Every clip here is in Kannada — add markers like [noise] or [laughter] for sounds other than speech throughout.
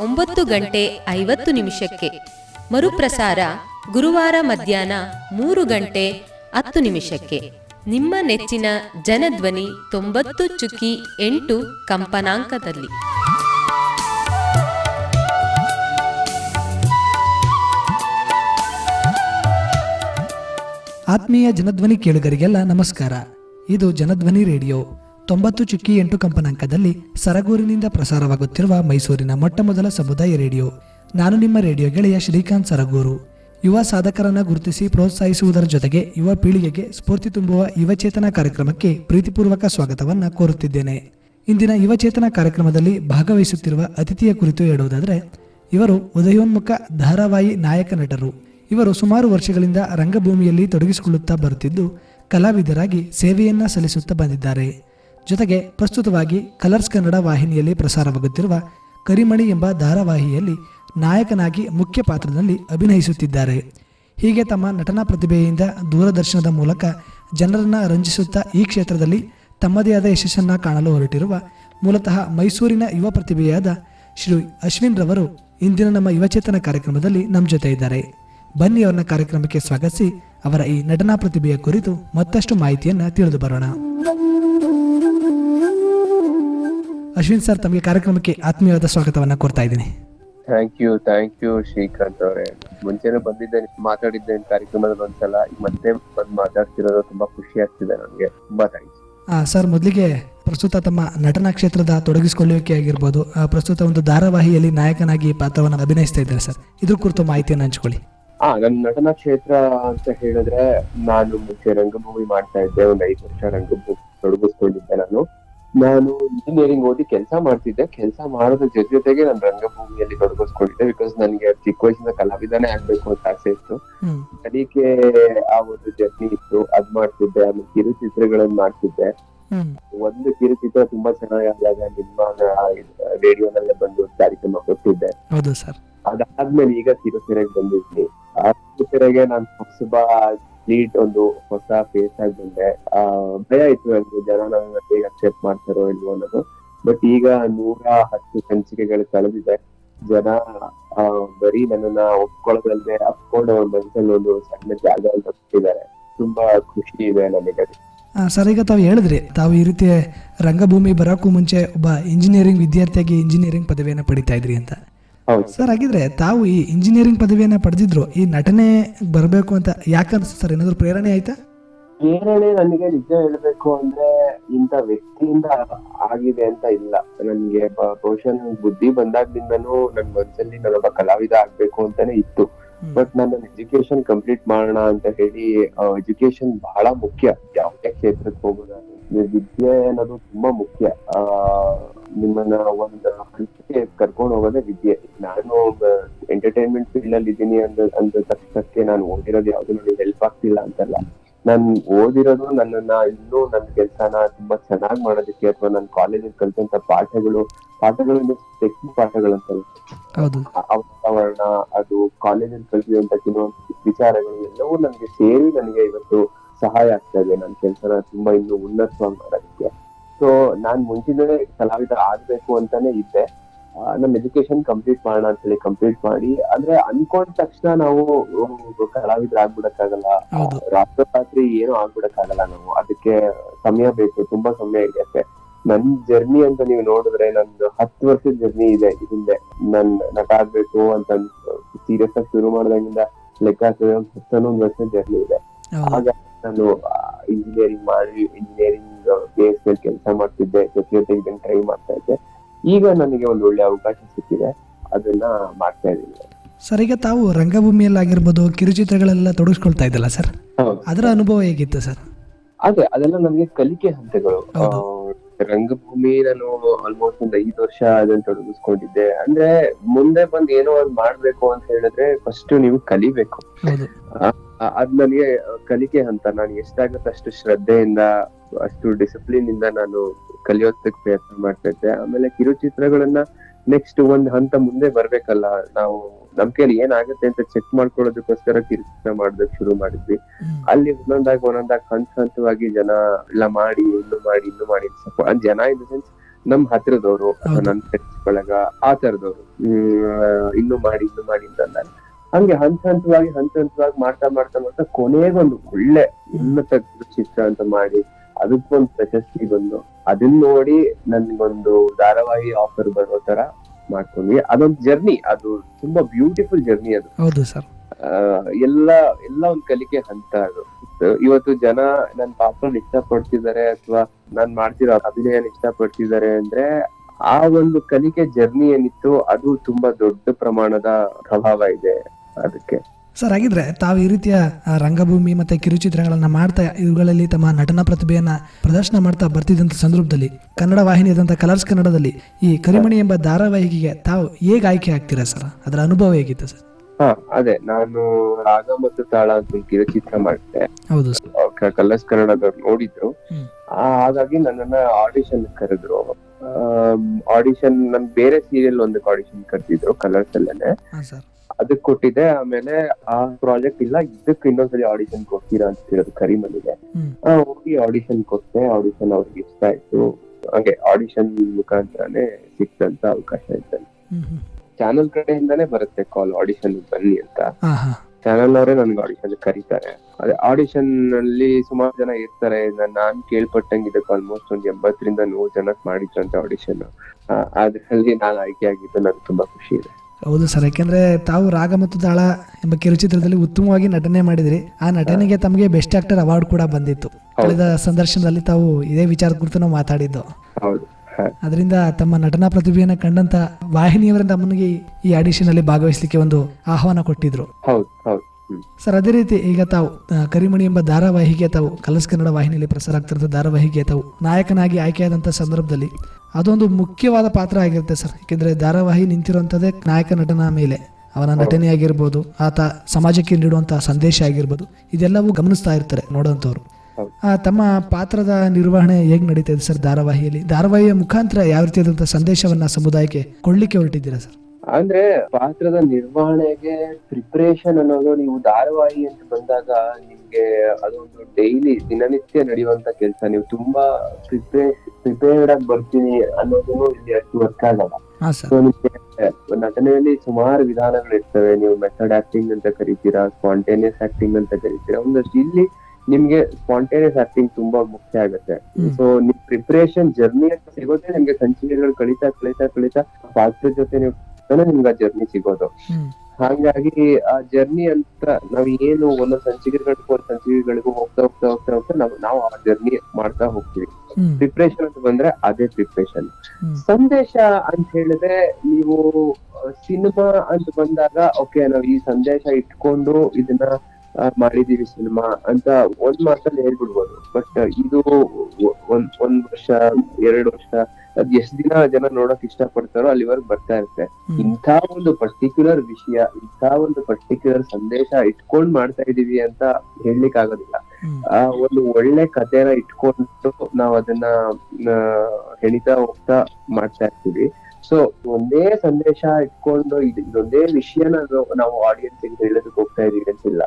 ಒಂಬತ್ತು ಗಂಟೆ ಐವತ್ತು ನಿಮಿಷಕ್ಕೆ. ಮರುಪ್ರಸಾರ ಗುರುವಾರ ಮಧ್ಯಾಹ್ನ ಮೂರು ಗಂಟೆ ಹತ್ತು ನಿಮಿಷಕ್ಕೆ. ನಿಮ್ಮ ನೆಚ್ಚಿನ ಜನಧ್ವನಿ ತೊಂಬತ್ತು ಚುಕ್ಕಿ ಎಂಟು ಕಂಪನಾಂಕದಲ್ಲಿ. ಆತ್ಮೀಯ ಜನಧ್ವನಿ ಕೇಳುಗರಿಗೆಲ್ಲ ನಮಸ್ಕಾರ. ಇದು ಜನಧ್ವನಿ ರೇಡಿಯೋ. ತೊಂಬತ್ತು ಚುಕ್ಕಿ ಎಂಟು ಕಂಪನಾಂಕದಲ್ಲಿ ಸರಗೂರಿನಿಂದ ಪ್ರಸಾರವಾಗುತ್ತಿರುವ ಮೈಸೂರಿನ ಮೊಟ್ಟಮೊದಲ ಸಮುದಾಯ ರೇಡಿಯೋ. ನಾನು ನಿಮ್ಮ ರೇಡಿಯೋ ಗೆಳೆಯ ಶ್ರೀಕಾಂತ್ ಸರಗೂರು. ಯುವ ಸಾಧಕರನ್ನು ಗುರುತಿಸಿ ಪ್ರೋತ್ಸಾಹಿಸುವುದರ ಜೊತೆಗೆ ಯುವ ಪೀಳಿಗೆಗೆ ಸ್ಫೂರ್ತಿ ತುಂಬುವ ಯುವಚೇತನ ಕಾರ್ಯಕ್ರಮಕ್ಕೆ ಪ್ರೀತಿಪೂರ್ವಕ ಸ್ವಾಗತವನ್ನು ಕೋರುತ್ತಿದ್ದೇನೆ. ಇಂದಿನ ಯುವಚೇತನ ಕಾರ್ಯಕ್ರಮದಲ್ಲಿ ಭಾಗವಹಿಸುತ್ತಿರುವ ಅತಿಥಿಯ ಕುರಿತು ಹೇಳುವುದಾದರೆ, ಇವರು ಉದಯೋನ್ಮುಖ ಧಾರಾವಾಹಿ ನಾಯಕ ನಟರು. ಇವರು ಸುಮಾರು ವರ್ಷಗಳಿಂದ ರಂಗಭೂಮಿಯಲ್ಲಿ ತೊಡಗಿಸಿಕೊಳ್ಳುತ್ತಾ ಬರುತ್ತಿದ್ದು, ಕಲಾವಿದರಾಗಿ ಸೇವೆಯನ್ನ ಸಲ್ಲಿಸುತ್ತಾ ಬಂದಿದ್ದಾರೆ. ಜೊತೆಗೆ ಪ್ರಸ್ತುತವಾಗಿ ಕಲರ್ಸ್ ಕನ್ನಡ ವಾಹಿನಿಯಲ್ಲಿ ಪ್ರಸಾರವಾಗುತ್ತಿರುವ ಕರಿಮಣಿ ಎಂಬ ಧಾರಾವಾಹಿಯಲ್ಲಿ ನಾಯಕನಾಗಿ ಮುಖ್ಯ ಪಾತ್ರದಲ್ಲಿ ಅಭಿನಯಿಸುತ್ತಿದ್ದಾರೆ. ಹೀಗೆ ತಮ್ಮ ನಟನಾ ಪ್ರತಿಭೆಯಿಂದ ದೂರದರ್ಶನದ ಮೂಲಕ ಜನರನ್ನು ರಂಜಿಸುತ್ತಾ ಈ ಕ್ಷೇತ್ರದಲ್ಲಿ ತಮ್ಮದೇ ಆದ ಯಶಸ್ಸನ್ನು ಕಾಣಲು ಹೊರಟಿರುವ ಮೂಲತಃ ಮೈಸೂರಿನ ಯುವ ಪ್ರತಿಭೆಯಾದ ಶ್ರೀ ಅಶ್ವಿನ್ ರವರು ಇಂದಿನ ನಮ್ಮ ಯುವಚೇತನ ಕಾರ್ಯಕ್ರಮದಲ್ಲಿ ನಮ್ಮ ಜೊತೆ ಇದ್ದಾರೆ. ಬನ್ನಿ ಅವರನ್ನ ಕಾರ್ಯಕ್ರಮಕ್ಕೆ ಸ್ವಾಗತಿಸಿ ಅವರ ಈ ನಟನಾ ಪ್ರತಿಭೆಯ ಕುರಿತು ಮತ್ತಷ್ಟು ಮಾಹಿತಿಯನ್ನು ತಿಳಿದು ಬರೋಣ. ಅಶ್ವಿನ್ ಸರ್ ತಮಗೆ ಕಾರ್ಯಕ್ರಮಕ್ಕೆ ಆತ್ಮೀಯವಾದ ಸ್ವಾಗತವನ್ನ ಕೋರ್ತಾ ಇದ್ದೀನಿ. Thank you thank you Srikanth ಅವರೇ. ಮುಂಚೆನೆ ಬಂದಿದ್ದೇನೆ ಮಾತಾಡಿದ್ದೇನೆ ಕಾರ್ಯಕ್ರಮದಲ್ಲಿ ಒಂದ್ಸಲ. ಈಗ ಮತ್ತೆ ಬಂದು ಮಾತಾಡ್ತಿರೋದು ತುಂಬಾ ಖುಷಿ ಆಗ್ತಿದೆ ನನಗೆ. ತುಂಬಾ ಥ್ಯಾಂಕ್ಸ್ ಸರ್ ಮೊದಲಿಗೆ ಪ್ರಸ್ತುತ ತಮ್ಮ ನಟನಾ ಕ್ಷೇತ್ರದ ತೊಡಗಿಸಿಕೊಳ್ಳುವಿಕೆ ಆಗಿರ್ಬೋದು ಪ್ರಸ್ತುತ ಒಂದು ಧಾರಾವಾಹಿಯಲ್ಲಿ ನಾಯಕನಾಗಿ ಪಾತ್ರವನ್ನು ಅಭಿನಯಿಸ್ತಾ ಇದ್ದಾರೆ ಸರ್. ಇದ್ರ ಕುರಿತು ಮಾಹಿತಿಯನ್ನು ಹಂಚ್ಕೊಳ್ಳಿ. ಆ ನನ್ನ ನಟನಾ ಕ್ಷೇತ್ರ ಅಂತ ಹೇಳಿದ್ರೆ ನಾನು ಮುಂಚೆ ರಂಗಭೂಮಿ ಮಾಡ್ತಾ ಇದ್ದೆ ಒಂದು ಐದು ವರ್ಷ ರಂಗಭೂಮಿ ತೊಡಗಿಸ್ಕೊಂಡಿದ್ದೆ ನಾನು. ನಾನು ಇಂಜಿನಿಯರಿಂಗ್ ಓದಿ ಕೆಲಸ ಮಾಡ್ತಿದ್ದೆ. ಕೆಲಸ ಮಾಡೋದ್ರ ಜೊತೆ ಜೊತೆಗೆ ನಾನು ರಂಗಭೂಮಿಯಲ್ಲಿ ತೊಡಗಿಸ್ಕೊಂಡಿದ್ದೆ ಬಿಕಾಸ್ ನನಗೆ ಚಿಕ್ಕ ವಯಸ್ಸಿನ ಕಲಾವಿದನೇ ಆಗ್ಬೇಕು ಅಂತ ಆಸೆ ಇತ್ತು. ಅದಕ್ಕೆ ಆ ಒಂದು ಜರ್ನಿ ಇತ್ತು. ಅದ್ ಮಾಡ್ತಿದ್ದೆ. ಆಮೇಲೆ ಕಿರುಚಿತ್ರಗಳನ್ನ ಮಾಡ್ತಿದ್ದೆ. ಒಂದು ಕಿರುಚಿತ್ರ ತುಂಬಾ ಚೆನ್ನಾಗಿ ಆದಾಗ ನಿಮ್ಮ ರೇಡಿಯೋನಲ್ಲೇ ಬಂದು ಕಾರ್ಯಕ್ರಮ ಕೊಟ್ಟಿದ್ದೆ. ಅದಾದ್ಮೇಲೆ ಈಗ ಕಿರುತೆರೆಗೆ ಬಂದಿದ್ವಿ ಆ ಕಿರುತೆರೆಗೆ ನಾನು ಹೊಸಬ ಲೀಡ್ ಒಂದು ಹೊಸ ಫೇಸ್ ಆಗಿ ಬಂದೆ. ಆ, ಭಯ ಇತ್ತು ನನಗೆ ಜನ ನನ್ನ ಹೇಗೆ ಅಕ್ಸೆಪ್ಟ್ ಮಾಡ್ತಾರೋ ಇಲ್ವೋ ಅನ್ನೋದು. ಬಟ್ ಈಗ ನೂರ ಹತ್ತು ಸಂಚಿಕೆಗಳು ಕಳೆದಿದೆ. ಜನ ಬರೀ ನನ್ನನ್ನ ಒಪ್ಕೊಳ್ಳೋದಲ್ಲದೆ ಅಪ್ಕೊಂಡು ಅವ್ರ ಮನಸ್ಸಲ್ಲಿ ಒಂದು ಸಣ್ಣ ಜಾಗ ಅಂತ ತುಂಬಾ ಖುಷಿ ಇದೆ ನನಗೆ. ಸರ್, ಈಗ ತಾವು ಹೇಳಿದ್ರಿ, ತಾವು ಈ ರೀತಿ ರಂಗಭೂಮಿ ಬರೋಕ್ಕೂ ಮುಂಚೆ ಒಬ್ಬ ಇಂಜಿನಿಯರಿಂಗ್ ವಿದ್ಯಾರ್ಥಿಯಾಗಿ ಇಂಜಿನಿಯರಿಂಗ್ ಪದವಿಯನ್ನು ಪಡಿತಾ ಇದ್ರಿ ಅಂತ. ಸರ್ ಹಾಗಿದ್ರೆ ತಾವು ಈ ಇಂಜಿನಿಯರಿಂಗ್ ಪದವಿಯನ್ನ ಪಡೆದಿದ್ರು ಈ ನಟನೆ ಬರಬೇಕು ಅಂತ ಯಾಕಂದ್ರೆ ಸರ್? ಏನಾದ್ರು ಪ್ರೇರಣೆ ಆಯ್ತಾ? ಪ್ರೇರಣೆ ನನಗೆ ನಿಜ ಹೇಳ್ಬೇಕು ಅಂದ್ರೆ ಇಂಥ ವ್ಯಕ್ತಿಯಿಂದ ಆಗಿದೆ ಅಂತ ಇಲ್ಲ. ನನ್ಗೆ ಬಹುಶಃ ಬುದ್ಧಿ ಬಂದಾಗ್ಲಿಂದನೂ ನನ್ ಮನ್ಸಲ್ಲಿ ನಾನೊಬ್ಬ ಕಲಾವಿದ ಆಗ್ಬೇಕು ಅಂತಾನೆ ಇತ್ತು. ಬಟ್ ನನ್ನ ಎಜುಕೇಶನ್ ಕಂಪ್ಲೀಟ್ ಮಾಡೋಣ ಅಂತ ಹೇಳಿ ಎಜುಕೇಶನ್ ಬಹಳ ಮುಖ್ಯ. ಯಾವುದೇ ಕ್ಷೇತ್ರಕ್ಕೆ ಹೋಗೋದಾದ್ರೆ ವಿದ್ಯೆ ಅನ್ನೋದು ತುಂಬಾ ಮುಖ್ಯ. ಆ ನಿಮ್ಮನ್ನ ಒಂದು ಹಂತಕ್ಕೆ ಕರ್ಕೊಂಡು ಹೋಗೋದೇ ವಿದ್ಯೆ. ನಾನು ಎಂಟರ್ಟೈನ್ಮೆಂಟ್ ಫೀಲ್ಡ್ ಅಲ್ಲಿ ಇದ್ದೀನಿ ಅಂದ ಅಂದ ತಕ್ಷಣಕ್ಕೆ ನಾನು ಓದಿರೋದು ಯಾವ್ದು ನನಗೆ ಹೆಲ್ಪ್ ಆಗ್ತಿಲ್ಲ ಅಂತಲ್ಲ. ನಾನ್ ಓದಿರೋದು ನನ್ನನ್ನ ಇನ್ನೂ ನನ್ನ ಕೆಲಸನ ತುಂಬಾ ಚೆನ್ನಾಗಿ ಮಾಡೋದಕ್ಕೆ ಅಥವಾ ನನ್ನ ಕಾಲೇಜಲ್ಲಿ ಕಲಿತಂತ ಪಾಠಗಳು ಪಾಠಗಳು ಟೆಕ್ನಿಕ್ ಪಾಠಗಳು ಅಂತಲ್ಲ ವಾತಾವರಣ ಅದು ಕಾಲೇಜಲ್ಲಿ ಕಲಿಯುವಂತ ಕೆಲವೊಂದು ವಿಚಾರಗಳು ಎಲ್ಲವೂ ನನಗೆ ಸೇರಿ ನನಗೆ ಇವತ್ತು ಸಹಾಯ ಆಗ್ತಾ ಇದೆ. ನನ್ನ ಕೆಲಸನ ತುಂಬಾ ಇನ್ನು ಉನ್ನತವಾಗಿ ಮಾಡೋದಕ್ಕೆ. ಸೊ ನಾನ್ ಮುಂಚಿನೇ ಕಲಾವಿದ ಆಗ್ಬೇಕು ಅಂತಾನೆ ಇದ್ದೆ. ನಮ್ಮ ಎಜುಕೇಶನ್ ಕಂಪ್ಲೀಟ್ ಮಾಡೋಣ ಅಂತ ಹೇಳಿ ಕಂಪ್ಲೀಟ್ ಮಾಡಿ ಅಂದ್ರೆ ಅನ್ಕೊಂಡ ತಕ್ಷಣ ನಾವು ಕಲಾವಿದ್ರ ಆಗ್ಬಿಡಕ್ಕಾಗಲ್ಲ. ರಾತ್ರಿ ರಾತ್ರೋರಾತ್ರಿ ಏನು ಆಗ್ಬಿಡಕ್ಕಾಗಲ್ಲ ನಾವು. ಅದಕ್ಕೆ ಸಮಯ ಬೇಕು ತುಂಬಾ ಸಮಯ ಹಿಡಿಯತ್ತೆ ನನ್ ಜರ್ನಿ ಅಂತ ನೀವು ನೋಡಿದ್ರೆ ನಂದು ಹತ್ತು ವರ್ಷದ ಜರ್ನಿ ಇದೆ ಹಿಂದೆ. ನನ್ ನಟ ಆಗ್ಬೇಕು ಅಂತ ಸೀರಿಯಸ್ ಆಗಿ ಶುರು ಮಾಡಿದಾಗಿಂದ ಲೆಕ್ಕ ಹಾಕಿದ್ರೆ ಒಂದ್ ಹತ್ತು ವರ್ಷದ ಜರ್ನಿ ಇದೆ. ಆಗ ನಾನು ಇಂಜಿನಿಯರಿಂಗ್ ಮಾಡಿ ಇಂಜಿನಿಯರಿಂಗ್ ಕೆಲಸ ಮಾಡ್ತಿದ್ದೆ. ಇದನ್ನ ಟ್ರೈ ಮಾಡ್ತಾ ಇದ್ದೆ. ಈಗ ನನಗೆ ಒಂದು ಒಳ್ಳೆ ಅವಕಾಶ ಸಿಕ್ಕಿದೆ. ಅದನ್ನ ಮಾಡ್ತಾ ಇದ್ದೀನಿ. ಸರ್ ಈಗ ತಾವು ರಂಗಭೂಮಿಯಲ್ಲಾಗಿರ್ಬೋದು ಕಿರುಚಿತ್ರಗಳೆಲ್ಲ ತೊಡಗಿಸ್ಕೊಳ್ತಾ ಇದ್ದಲ್ಲ ಸರ್? ಅದರ ಅನುಭವ ಹೇಗಿತ್ತು ಸರ್? ಅದೇ ಅದೆಲ್ಲ ನನಗೆ ಕಲಿಕೆ ಹಂತಗಳು. ರಂಗಭೂಮಿ ನಾನು ಆಲ್ಮೋಸ್ಟ್ ಒಂದು ಐದು ವರ್ಷ ಅದನ್ನ ತೊಡಗಿಸ್ಕೊಂಡಿದ್ದೆ. ಅಂದ್ರೆ ಮುಂದೆ ಬಂದ್ ಏನೋ ಒಂದ್ ಮಾಡ್ಬೇಕು ಅಂತ ಹೇಳಿದ್ರೆ ಫಸ್ಟ್ ನೀವು ಕಲಿಬೇಕು. ಅದ್ ನನಗೆ ಕಲಿಕೆ ಹಂತ. ನಾನು ಎಷ್ಟಾಗತ್ತೆ ಅಷ್ಟು ಶ್ರದ್ಧೆಯಿಂದ ಅಷ್ಟು ಡಿಸಿಪ್ಲಿನ್ ಇಂದ ನಾನು ಕಲಿಯೋದಕ್ಕೆ ಪ್ರಯತ್ನ ಮಾಡ್ತಾ ಆಮೇಲೆ ಆಮೇಲೆ ಕಿರುಚಿತ್ರಗಳನ್ನ ನೆಕ್ಸ್ಟ್ ಒಂದ್ ಹಂತ ಮುಂದೆ ಬರ್ಬೇಕಲ್ಲ ನಾವು ನಮ್ ಕೈಲಿ ಏನಾಗುತ್ತೆ ಅಂತ ಚೆಕ್ ಮಾಡ್ಕೊಳ್ಳೋದಕ್ಕೋಸ್ಕರ ಕಿರುಚಿತ್ರ ಮಾಡೋದಕ್ಕೆ ಶುರು ಮಾಡಿದ್ವಿ. ಅಲ್ಲಿ ಒಂದೊಂದಾಗಿ ಒಂದೊಂದಾಗಿ ಹಂತ ಹಂತವಾಗಿ ಜನ ಎಲ್ಲ ಮಾಡಿ ಇನ್ನು ಮಾಡಿ ಇನ್ನು ಮಾಡಿ ಸ್ವಲ್ಪ ಜನ ಇನ್ ಸೆನ್ಸ್ ನಮ್ ಹತ್ರದವ್ರು. ನನ್ ಫ್ರೆಂಡ್ಸ್ ಆ ತರದವ್ರು ಇನ್ನು ಮಾಡಿ ಇನ್ನು ಮಾಡಿ ಅಂತ ಹಂಗೆ ಹಂತ ಹಂತವಾಗಿ ಹಂತ ಹಂತವಾಗಿ ಮಾಡ್ತಾ ಮಾಡ್ತಾ ಮಾಡ್ತಾ ಕೊನೆಗೊಂದು ಒಳ್ಳೆ ಉನ್ನತ ಚಿತ್ರ ಅಂತ ಮಾಡಿ ಅದಕ್ಕೊಂದು ಪ್ರಶಸ್ತಿ ಬಂದು ಅದನ್ನ ನೋಡಿ ನನ್ಗೊಂದು ಧಾರಾವಾಹಿ ಆಫರ್ ಬರೋ ತರ ಮಾಡ್ಕೊಂಡ್ವಿ. ಅದೊಂದು ಜರ್ನಿ ಅದು ತುಂಬಾ ಬ್ಯೂಟಿಫುಲ್ ಜರ್ನಿ ಅದು. ಹೌದು ಸರ್ ಎಲ್ಲ ಎಲ್ಲ ಒಂದ್ ಕಲಿಕೆ ಹಂತ ಅದು. ಇವತ್ತು ಜನ ನನ್ ಪಾತ್ರ ಇಷ್ಟಪಡ್ತಿದ್ದಾರೆ ಅಥವಾ ನಾನ್ ಮಾಡ್ತಿರೋ ಅಭಿನಯನ ಇಷ್ಟಪಡ್ತಿದ್ದಾರೆ ಅಂದ್ರೆ ಆ ಒಂದು ಕಲಿಕೆ ಜರ್ನಿ ಏನಿತ್ತು ಅದು ತುಂಬಾ ದೊಡ್ಡ ಪ್ರಮಾಣದ ಪ್ರಭಾವ ಇದೆ ಅದಕ್ಕೆ. ಸರ್ ಹಾಗಿದ್ರೆ ತಾವು ಈ ರೀತಿಯ ರಂಗಭೂಮಿ ಮತ್ತೆ ಕಿರುಚಿತ್ರಗಳನ್ನ ಮಾಡ್ತಾ ಇವುಗಳಲ್ಲಿ ತಮ್ಮ ನಟನಾ ಪ್ರತಿಭೆಯನ್ನ ಪ್ರದರ್ಶನ ಮಾಡ್ತಾ ಬರ್ತಿದ್ದಂಥ ಸಂದರ್ಭದಲ್ಲಿ ಕನ್ನಡ ವಾಹಿನಿಯಾದಂಥ ಕಲರ್ಸ್ ಕನ್ನಡದಲ್ಲಿ ಈ ಕರಿಮಣಿ ಎಂಬ ಧಾರಾವಾಹಿಗೆ ತಾವು ಹೇಗೆ ಆಯ್ಕೆ ಆಗ್ತೀರಾ ಸರ್? ಅದರ ಅನುಭವ ಹೇಗಿತ್ತು ಸರ್? ಹಾ ಅದೇ ನಾನು ರಾಗ ಮತ್ತು ತಾಳ ಅಂತ ಒಂದು ಕಿರುಚಿತ್ರ ಮಾಡಿದ್ದೆ ಹೌದು ಸರ್. ಕಲರ್ಸ್ ಕನ್ನಡದವ್ರು ನೋಡಿದ್ರು. ಹಾಗಾಗಿ ನನ್ನನ್ನ ಆಡಿಷನ್ ಕರೆದ್ರು. ಆಡಿಷನ್ ನನ್ ಬೇರೆ ಸೀರಿಯಲ್ ಒಂದಕ್ಕೆ ಆಡಿಷನ್ ಕರೆದಿದ್ರು ಕಲರ್ಸ್ ಸರ್. ಅದಕ್ ಕೊಟ್ಟಿದ್ದೆ ಆಮೇಲೆ ಆ ಪ್ರಾಜೆಕ್ಟ್ ಇಲ್ಲ ಇದಕ್ಕೆ ಇನ್ನೊಂದ್ಸಲಿ ಆಡಿಷನ್ ಕೊಡ್ತೀರಾ ಅಂತ ಹೇಳೋದು ಕರಿಮನಿಗೆ ಹೋಗಿ ಆಡಿಷನ್ ಕೊಟ್ಟೆ ಆಡಿಷನ್ ಅವ್ರಿಗೆ ಇಷ್ಟ ಆಯ್ತು. ಹಾಗೆ ಆಡಿಷನ್ ಮುಖಾಂತರನೇ ಸಿಕ್ತಂತ ಅವಕಾಶ ಹ್ಮ್ ಚಾನಲ್ ಕಡೆಯಿಂದಾನೇ ಬರುತ್ತೆ ಕಾಲ್ ಆಡಿಷನ್ ಬನ್ನಿ ಅಂತ. ಚಾನಲ್ ಅವರೇ ನನ್ಗೆ ಆಡಿಷನ್ ಕರೀತಾರೆ. ಅದೇ ಆಡಿಷನ್ ಅಲ್ಲಿ ಸುಮಾರು ಜನ ಇರ್ತಾರೆ. ನಾನ್- ಕೇಳ್ಪಟ್ಟಂಗೆ ಇದಕ್ಕೆ ಆಲ್ಮೋಸ್ಟ್ ಒಂದ್ ಎಂಬತ್ತರಿಂದ ನೂರು ಮಾಡಿದ್ರು ಅಂತ ಆಡಿಷನ್ ಅದ್ರಲ್ಲಿ ನಾನು ಆಯ್ಕೆ ಆಗಿದ್ದು ನಂಗೆ ತುಂಬಾ ಖುಷಿ ಇದೆ. ಹೌದು ಸರ್ ಯಾಕೆಂದ್ರೆ ತಾವು ರಾಗ ಮತ್ತು ದಾಳ ಎಂಬ ಕಿರುಚಿತ್ರದಲ್ಲಿ ಉತ್ತಮವಾಗಿ ನಟನೆ ಮಾಡಿದ್ರಿ. ಆ ನಟನೆಗೆ ತಮಗೆ ಬೆಸ್ಟ್ ಆಕ್ಟರ್ ಅವಾರ್ಡ್ ಕೂಡ ಬಂದಿತ್ತು. ಕಳೆದ ಸಂದರ್ಶನದಲ್ಲಿ ತಾವು ಇದೇ ವಿಚಾರ ಕುರಿತು ನಾವು ಮಾತಾಡಿದ್ದು. ಅದರಿಂದ ತಮ್ಮ ನಟನಾ ಪ್ರತಿಭೆಯನ್ನು ಕಂಡಂತ ವಾಹಿನಿಯವರ ತಮ್ಮನಿಗೆ ಈ ಆಡಿಷನ್ ಅಲ್ಲಿ ಭಾಗವಹಿಸಲಿಕ್ಕೆ ಒಂದು ಆಹ್ವಾನ ಕೊಟ್ಟಿದ್ರು. ಸರ್ ಅದೇ ರೀತಿ ಈಗ ತಾವು ಕರಿಮಣಿ ಎಂಬ ಧಾರಾವಾಹಿಗೆ ತಾವು ಕಲಸ್ ಕನ್ನಡ ವಾಹಿನಿಯಲ್ಲಿ ಪ್ರಸಾರ ಆಗ್ತಿರೋ ಧಾರಾವಾಹಿಗೆ ತಾವು ನಾಯಕನಾಗಿ ಆಯ್ಕೆಯಾದಂಥ ಸಂದರ್ಭದಲ್ಲಿ ಅದೊಂದು ಮುಖ್ಯವಾದ ಪಾತ್ರ ಆಗಿರುತ್ತೆ ಸರ್. ಯಾಕೆಂದ್ರೆ ಧಾರಾವಾಹಿ ನಿಂತಿರುವಂಥದ್ದೇ ನಾಯಕ ನಟನ ಮೇಲೆ. ಅವನ ನಟನೆ ಆಗಿರ್ಬೋದು ಆತ ಸಮಾಜಕ್ಕೆ ನೀಡುವಂತಹ ಸಂದೇಶ ಆಗಿರ್ಬೋದು ಇದೆಲ್ಲವೂ ಗಮನಿಸ್ತಾ ಇರ್ತಾರೆ ನೋಡುವಂಥವ್ರು ಆ, ತಮ್ಮ ಪಾತ್ರದ ನಿರ್ವಹಣೆ ಹೇಗೆ ನಡೀತಾ ಇದೆ ಸರ್ ಧಾರಾವಾಹಿಯಲ್ಲಿ? ಧಾರಾವಾಹಿಯ ಮುಖಾಂತರ ಯಾವ ರೀತಿಯಾದಂತಹ ಸಂದೇಶವನ್ನ ಸಮುದಾಯಕ್ಕೆ ಕೊಡ್ಲಿಕ್ಕೆ ಹೊರಟಿದ್ದೀರಾ ಸರ್? ಅಂದ್ರೆ ಪಾತ್ರದ ನಿರ್ವಹಣೆಗೆ ಪ್ರಿಪರೇಷನ್ ಅನ್ನೋದು ನೀವು ಧಾರಾವಾಹಿ ಅಂತ ಬಂದಾಗ ನಿಮ್ಗೆ ಅದೊಂದು ಡೈಲಿ ದಿನನಿತ್ಯ ನಡೆಯುವಂತ ಕೆಲಸ. ನೀವು ತುಂಬಾ ಪ್ರಿಪೇ ಪ್ರಿಪೇರ್ಡ್ ಆಗಿ ಬರ್ತೀನಿ ಅನ್ನೋದನ್ನು ಇಲ್ಲಿ ಅಷ್ಟು ವರ್ಕ್ ಆಗಲ್ಲ. ಸೊ ನಿಮ್ಗೆ ನಟನೆಯಲ್ಲಿ ಸುಮಾರು ವಿಧಾನಗಳು ಇರ್ತವೆ. ನೀವು ಮೆಥಡ್ ಆಕ್ಟಿಂಗ್ ಅಂತ ಕರಿತೀರಾ ಸ್ಪಾಂಟೇನಿಯಸ್ ಆಕ್ಟಿಂಗ್ ಅಂತ ಕರಿತೀರಾ ಒಂದಷ್ಟು ಇಲ್ಲಿ ನಿಮ್ಗೆ ಸ್ಪಾಂಟೇನಿಯಸ್ ಆಕ್ಟಿಂಗ್ ತುಂಬಾ ಮುಖ್ಯ ಆಗುತ್ತೆ. ಸೊ ನಿಮ್ ಪ್ರಿಪರೇಷನ್ ಜರ್ನಿ ಅಂತ ಸಿಗೋದೇ ನಿಮ್ಗೆ ಸಂಚಿಕೆಗಳು ಕಳೀತಾ ಕಳೀತಾ ಕಳೀತಾ ಪಾತ್ರ ಜೊತೆ ನೀವು ನಿಮ್ಗೆ ಆ ಜರ್ನಿ ಸಿಗೋದು. ಹಾಗಾಗಿ ಆ ಜರ್ನಿ ಅಂತ ನಾವ್ ಏನು ಒಂದೊಂದ್ ಸಂಚಿಕೆಗಳಿಗೂ ಒಂದ್ ಸಂಚಿಕೆಗಳಿಗೂ ಹೋಗ್ತಾ ಹೋಗ್ತಾ ಹೋಗ್ತಾ ಹೋಗ್ತಾ ನಾವು ನಾವು ಆ ಜರ್ನಿ ಮಾಡ್ತಾ ಹೋಗ್ತೀವಿ. ಪ್ರಿಪ್ರೇಷನ್ ಅಂತ ಬಂದ್ರೆ ಅದೇ ಪ್ರಿಪ್ರೇಷನ್ ಸಂದೇಶ ಅಂತ ಹೇಳಿದ್ರೆ ನೀವು ಸಿನಿಮಾ ಅಂತ ಬಂದಾಗ ಓಕೆ ನಾವ್ ಈ ಸಂದೇಶ ಇಟ್ಕೊಂಡು ಇದನ್ನ ಮಾಡಿದೀವಿ ಸಿನಿಮಾ ಅಂತ ಒಂದ್ ಮಾತಲ್ಲಿ ಹೇಳ್ಬಿಡ್ಬೋದು. ಬಟ್ ಇದು ಒಂದ್ ವರ್ಷ ಎರಡು ವರ್ಷ ಅದ್ ಎಷ್ಟ್ ದಿನ ಜನ ನೋಡಕ್ ಇಷ್ಟ ಪಡ್ತಾರೋ ಅಲ್ಲಿವರೆಗೆ ಬರ್ತಾ ಇರುತ್ತೆ. ಇಂತ ಇಂಥ ಒಂದು ಪರ್ಟಿಕ್ಯುಲರ್ ವಿಷಯ ಇಂಥ ಒಂದು ಪರ್ಟಿಕ್ಯುಲರ್ ಸಂದೇಶ ಇಟ್ಕೊಂಡ್ ಮಾಡ್ತಾ ಇದೀವಿ ಅಂತ ಹೇಳ್ಲಿಕ್ ಆಗೋದಿಲ್ಲ. ಆ ಒಂದು ಒಳ್ಳೆ ಕಥೆನ ಇಟ್ಕೊಂಡು ನಾವ್ ಅದನ್ನ ಹೆಣಿತಾ ಹೋಗ್ತಾ ಮಾಡ್ತಾ ಇರ್ತೀವಿ. ಸೊ ಒಂದೇ ಸಂದೇಶ ಇಟ್ಕೊಂಡು ಇದೊಂದೇ ವಿಷಯನ ನಾವು- ಆಡಿಯನ್ಸ್ ಹೇಳೋದಕ್ಕೆ ಹೋಗ್ತಾ ಇದೀವಿ ಅಂತಿಲ್ಲ.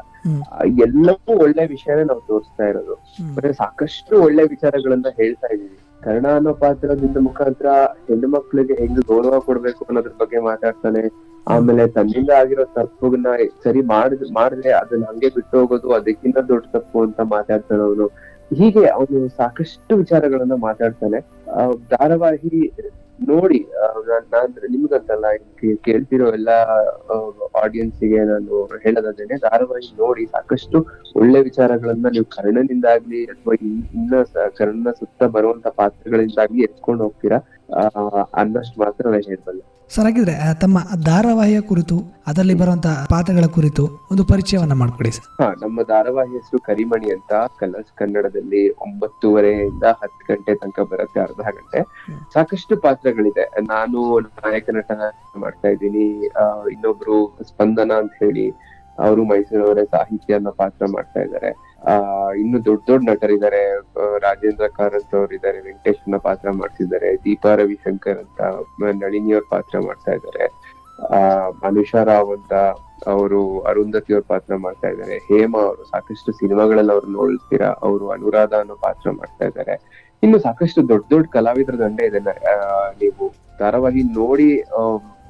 ಎಲ್ಲವೂ ಒಳ್ಳೆ ವಿಷಯನ ನಾವು ತೋರಿಸ್ತಾ ಇರೋದು. ಮತ್ತೆ ಸಾಕಷ್ಟು ಒಳ್ಳೆ ವಿಚಾರಗಳನ್ನ ಹೇಳ್ತಾ ಇದೀವಿ. ಕರ್ಣ ಅನ್ನೋ ಪಾತ್ರದಿಂದ ಮುಖಾಂತರ ಹೆಣ್ಣು ಮಕ್ಳಿಗೆ ಹೆಂಗ್ ಗೌರವ ಕೊಡ್ಬೇಕು ಅನ್ನೋದ್ರ ಬಗ್ಗೆ ಮಾತಾಡ್ತಾನೆ. ಆಮೇಲೆ ತನ್ನಿಂದ ಆಗಿರೋ ತಪ್ಪುಗಳನ್ನ ಸರಿ ಮಾಡಿದ್ ಮಾಡಿದ್ರೆ ಅದನ್ನ ಹಂಗೆ ಬಿಟ್ಟು ಹೋಗೋದು, ಅದಕ್ಕಿಂತ ದೊಡ್ಡ ತಪ್ಪು ಅಂತ ಮಾತಾಡ್ತಾನೆ ಅವನು. ಹೀಗೆ ಅವನು ಸಾಕಷ್ಟು ವಿಚಾರಗಳನ್ನ ಮಾತಾಡ್ತಾನೆ. ಧಾರಾವಾಹಿ ನೋಡಿ ನಾನ್ ನಿಮ್ಗಂತಲ್ಲ ಕೇಳ್ತಿರೋ ಎಲ್ಲಾ ಆಡಿಯನ್ಸ್ಗೆ ನಾನು ಹೇಳೋದಾದ್ರೆ ಧಾರಾವಾಹಿ ನೋಡಿ ಸಾಕಷ್ಟು ಒಳ್ಳೆ ವಿಚಾರಗಳನ್ನ ನೀವು ಕರ್ಣನಿಂದಾಗ್ಲಿ ಅಥವಾ ಇನ್ನ ಕರ್ಣನ ಸುತ್ತ ಬರುವಂತ ಪಾತ್ರಗಳಿಂದಾಗ್ಲಿ ಎತ್ಕೊಂಡು ಹೋಗ್ತೀರಾ? ಅನ್ನಷ್ಟು ಮಾತ್ರ ನಾನು ಹೇಳ್ಬಲ್ಲೆ ಸರ್ ಹಾಗಿದ್ರೆ ತಮ್ಮ ಧಾರಾವಾಹಿಯ ಕುರಿತು ಅದರಲ್ಲಿ ಬರುವಂತಹ ಪಾತ್ರಗಳ ಕುರಿತು ಒಂದು ಪರಿಚಯವನ್ನ ಮಾಡ್ಕೊಡಿ ಸರ್. ಹಾ ನಮ್ಮ ಧಾರಾವಾಹಿ ಹೆಸರು ಕರಿಮಣಿ ಅಂತ. ಕಲರ್ಸ್ ಕನ್ನಡದಲ್ಲಿ ಒಂಬತ್ತುವರೆಯಿಂದ ಹತ್ತು ಗಂಟೆ ತನಕ ಬರುತ್ತೆ ಅರ್ಧ ಗಂಟೆ. ಸಾಕಷ್ಟು ಪಾತ್ರಗಳಿದೆ. ನಾನು ನಾಯಕ ನಟ ಮಾಡ್ತಾ ಇದ್ದೀನಿ. ಇನ್ನೊಬ್ರು ಸ್ಪಂದನ ಅಂತ ಹೇಳಿ ಅವರು ಮೈಸೂರವರೇ ಸಾಹಿತ್ಯ ಅನ್ನೋ ಪಾತ್ರ ಮಾಡ್ತಾ ಇದ್ದಾರೆ. ಇನ್ನು ದೊಡ್ಡ ದೊಡ್ಡ ನಟರಿದ್ದಾರೆ ರಾಜೇಂದ್ರ ಕಾರಂತ್ ಅವ್ರು ಇದ್ದಾರೆ ವೆಂಕಟೇಶ್ನ ಪಾತ್ರ ಮಾಡ್ತಿದ್ದಾರೆ, ದೀಪಾ ರವಿಶಂಕರ್ ಅಂತ ನಳಿನಿ ಅವ್ರ ಪಾತ್ರ ಮಾಡ್ತಾ ಇದ್ದಾರೆ ಆ ಅನುಷಾ ರಾವ್ ಅಂತ ಅವರು ಅರುಂಧತಿ ಅವ್ರ ಪಾತ್ರ ಮಾಡ್ತಾ ಇದ್ದಾರೆ ಹೇಮಾ ಅವರು, ಸಾಕಷ್ಟು ಸಿನಿಮಾಗಳಲ್ಲಿ ಅವ್ರು ನೋಡ್ತೀರಾ, ಅವರು ಅನುರಾಧ ಅನ್ನೋ ಪಾತ್ರ ಮಾಡ್ತಾ ಇದ್ದಾರೆ ಇನ್ನು ಸಾಕಷ್ಟು ದೊಡ್ಡ ದೊಡ್ಡ ಕಲಾವಿದರ ದಂಡೆ ಇದೆ ನೀವು ಧಾರಾವಾಹಿ ನೋಡಿ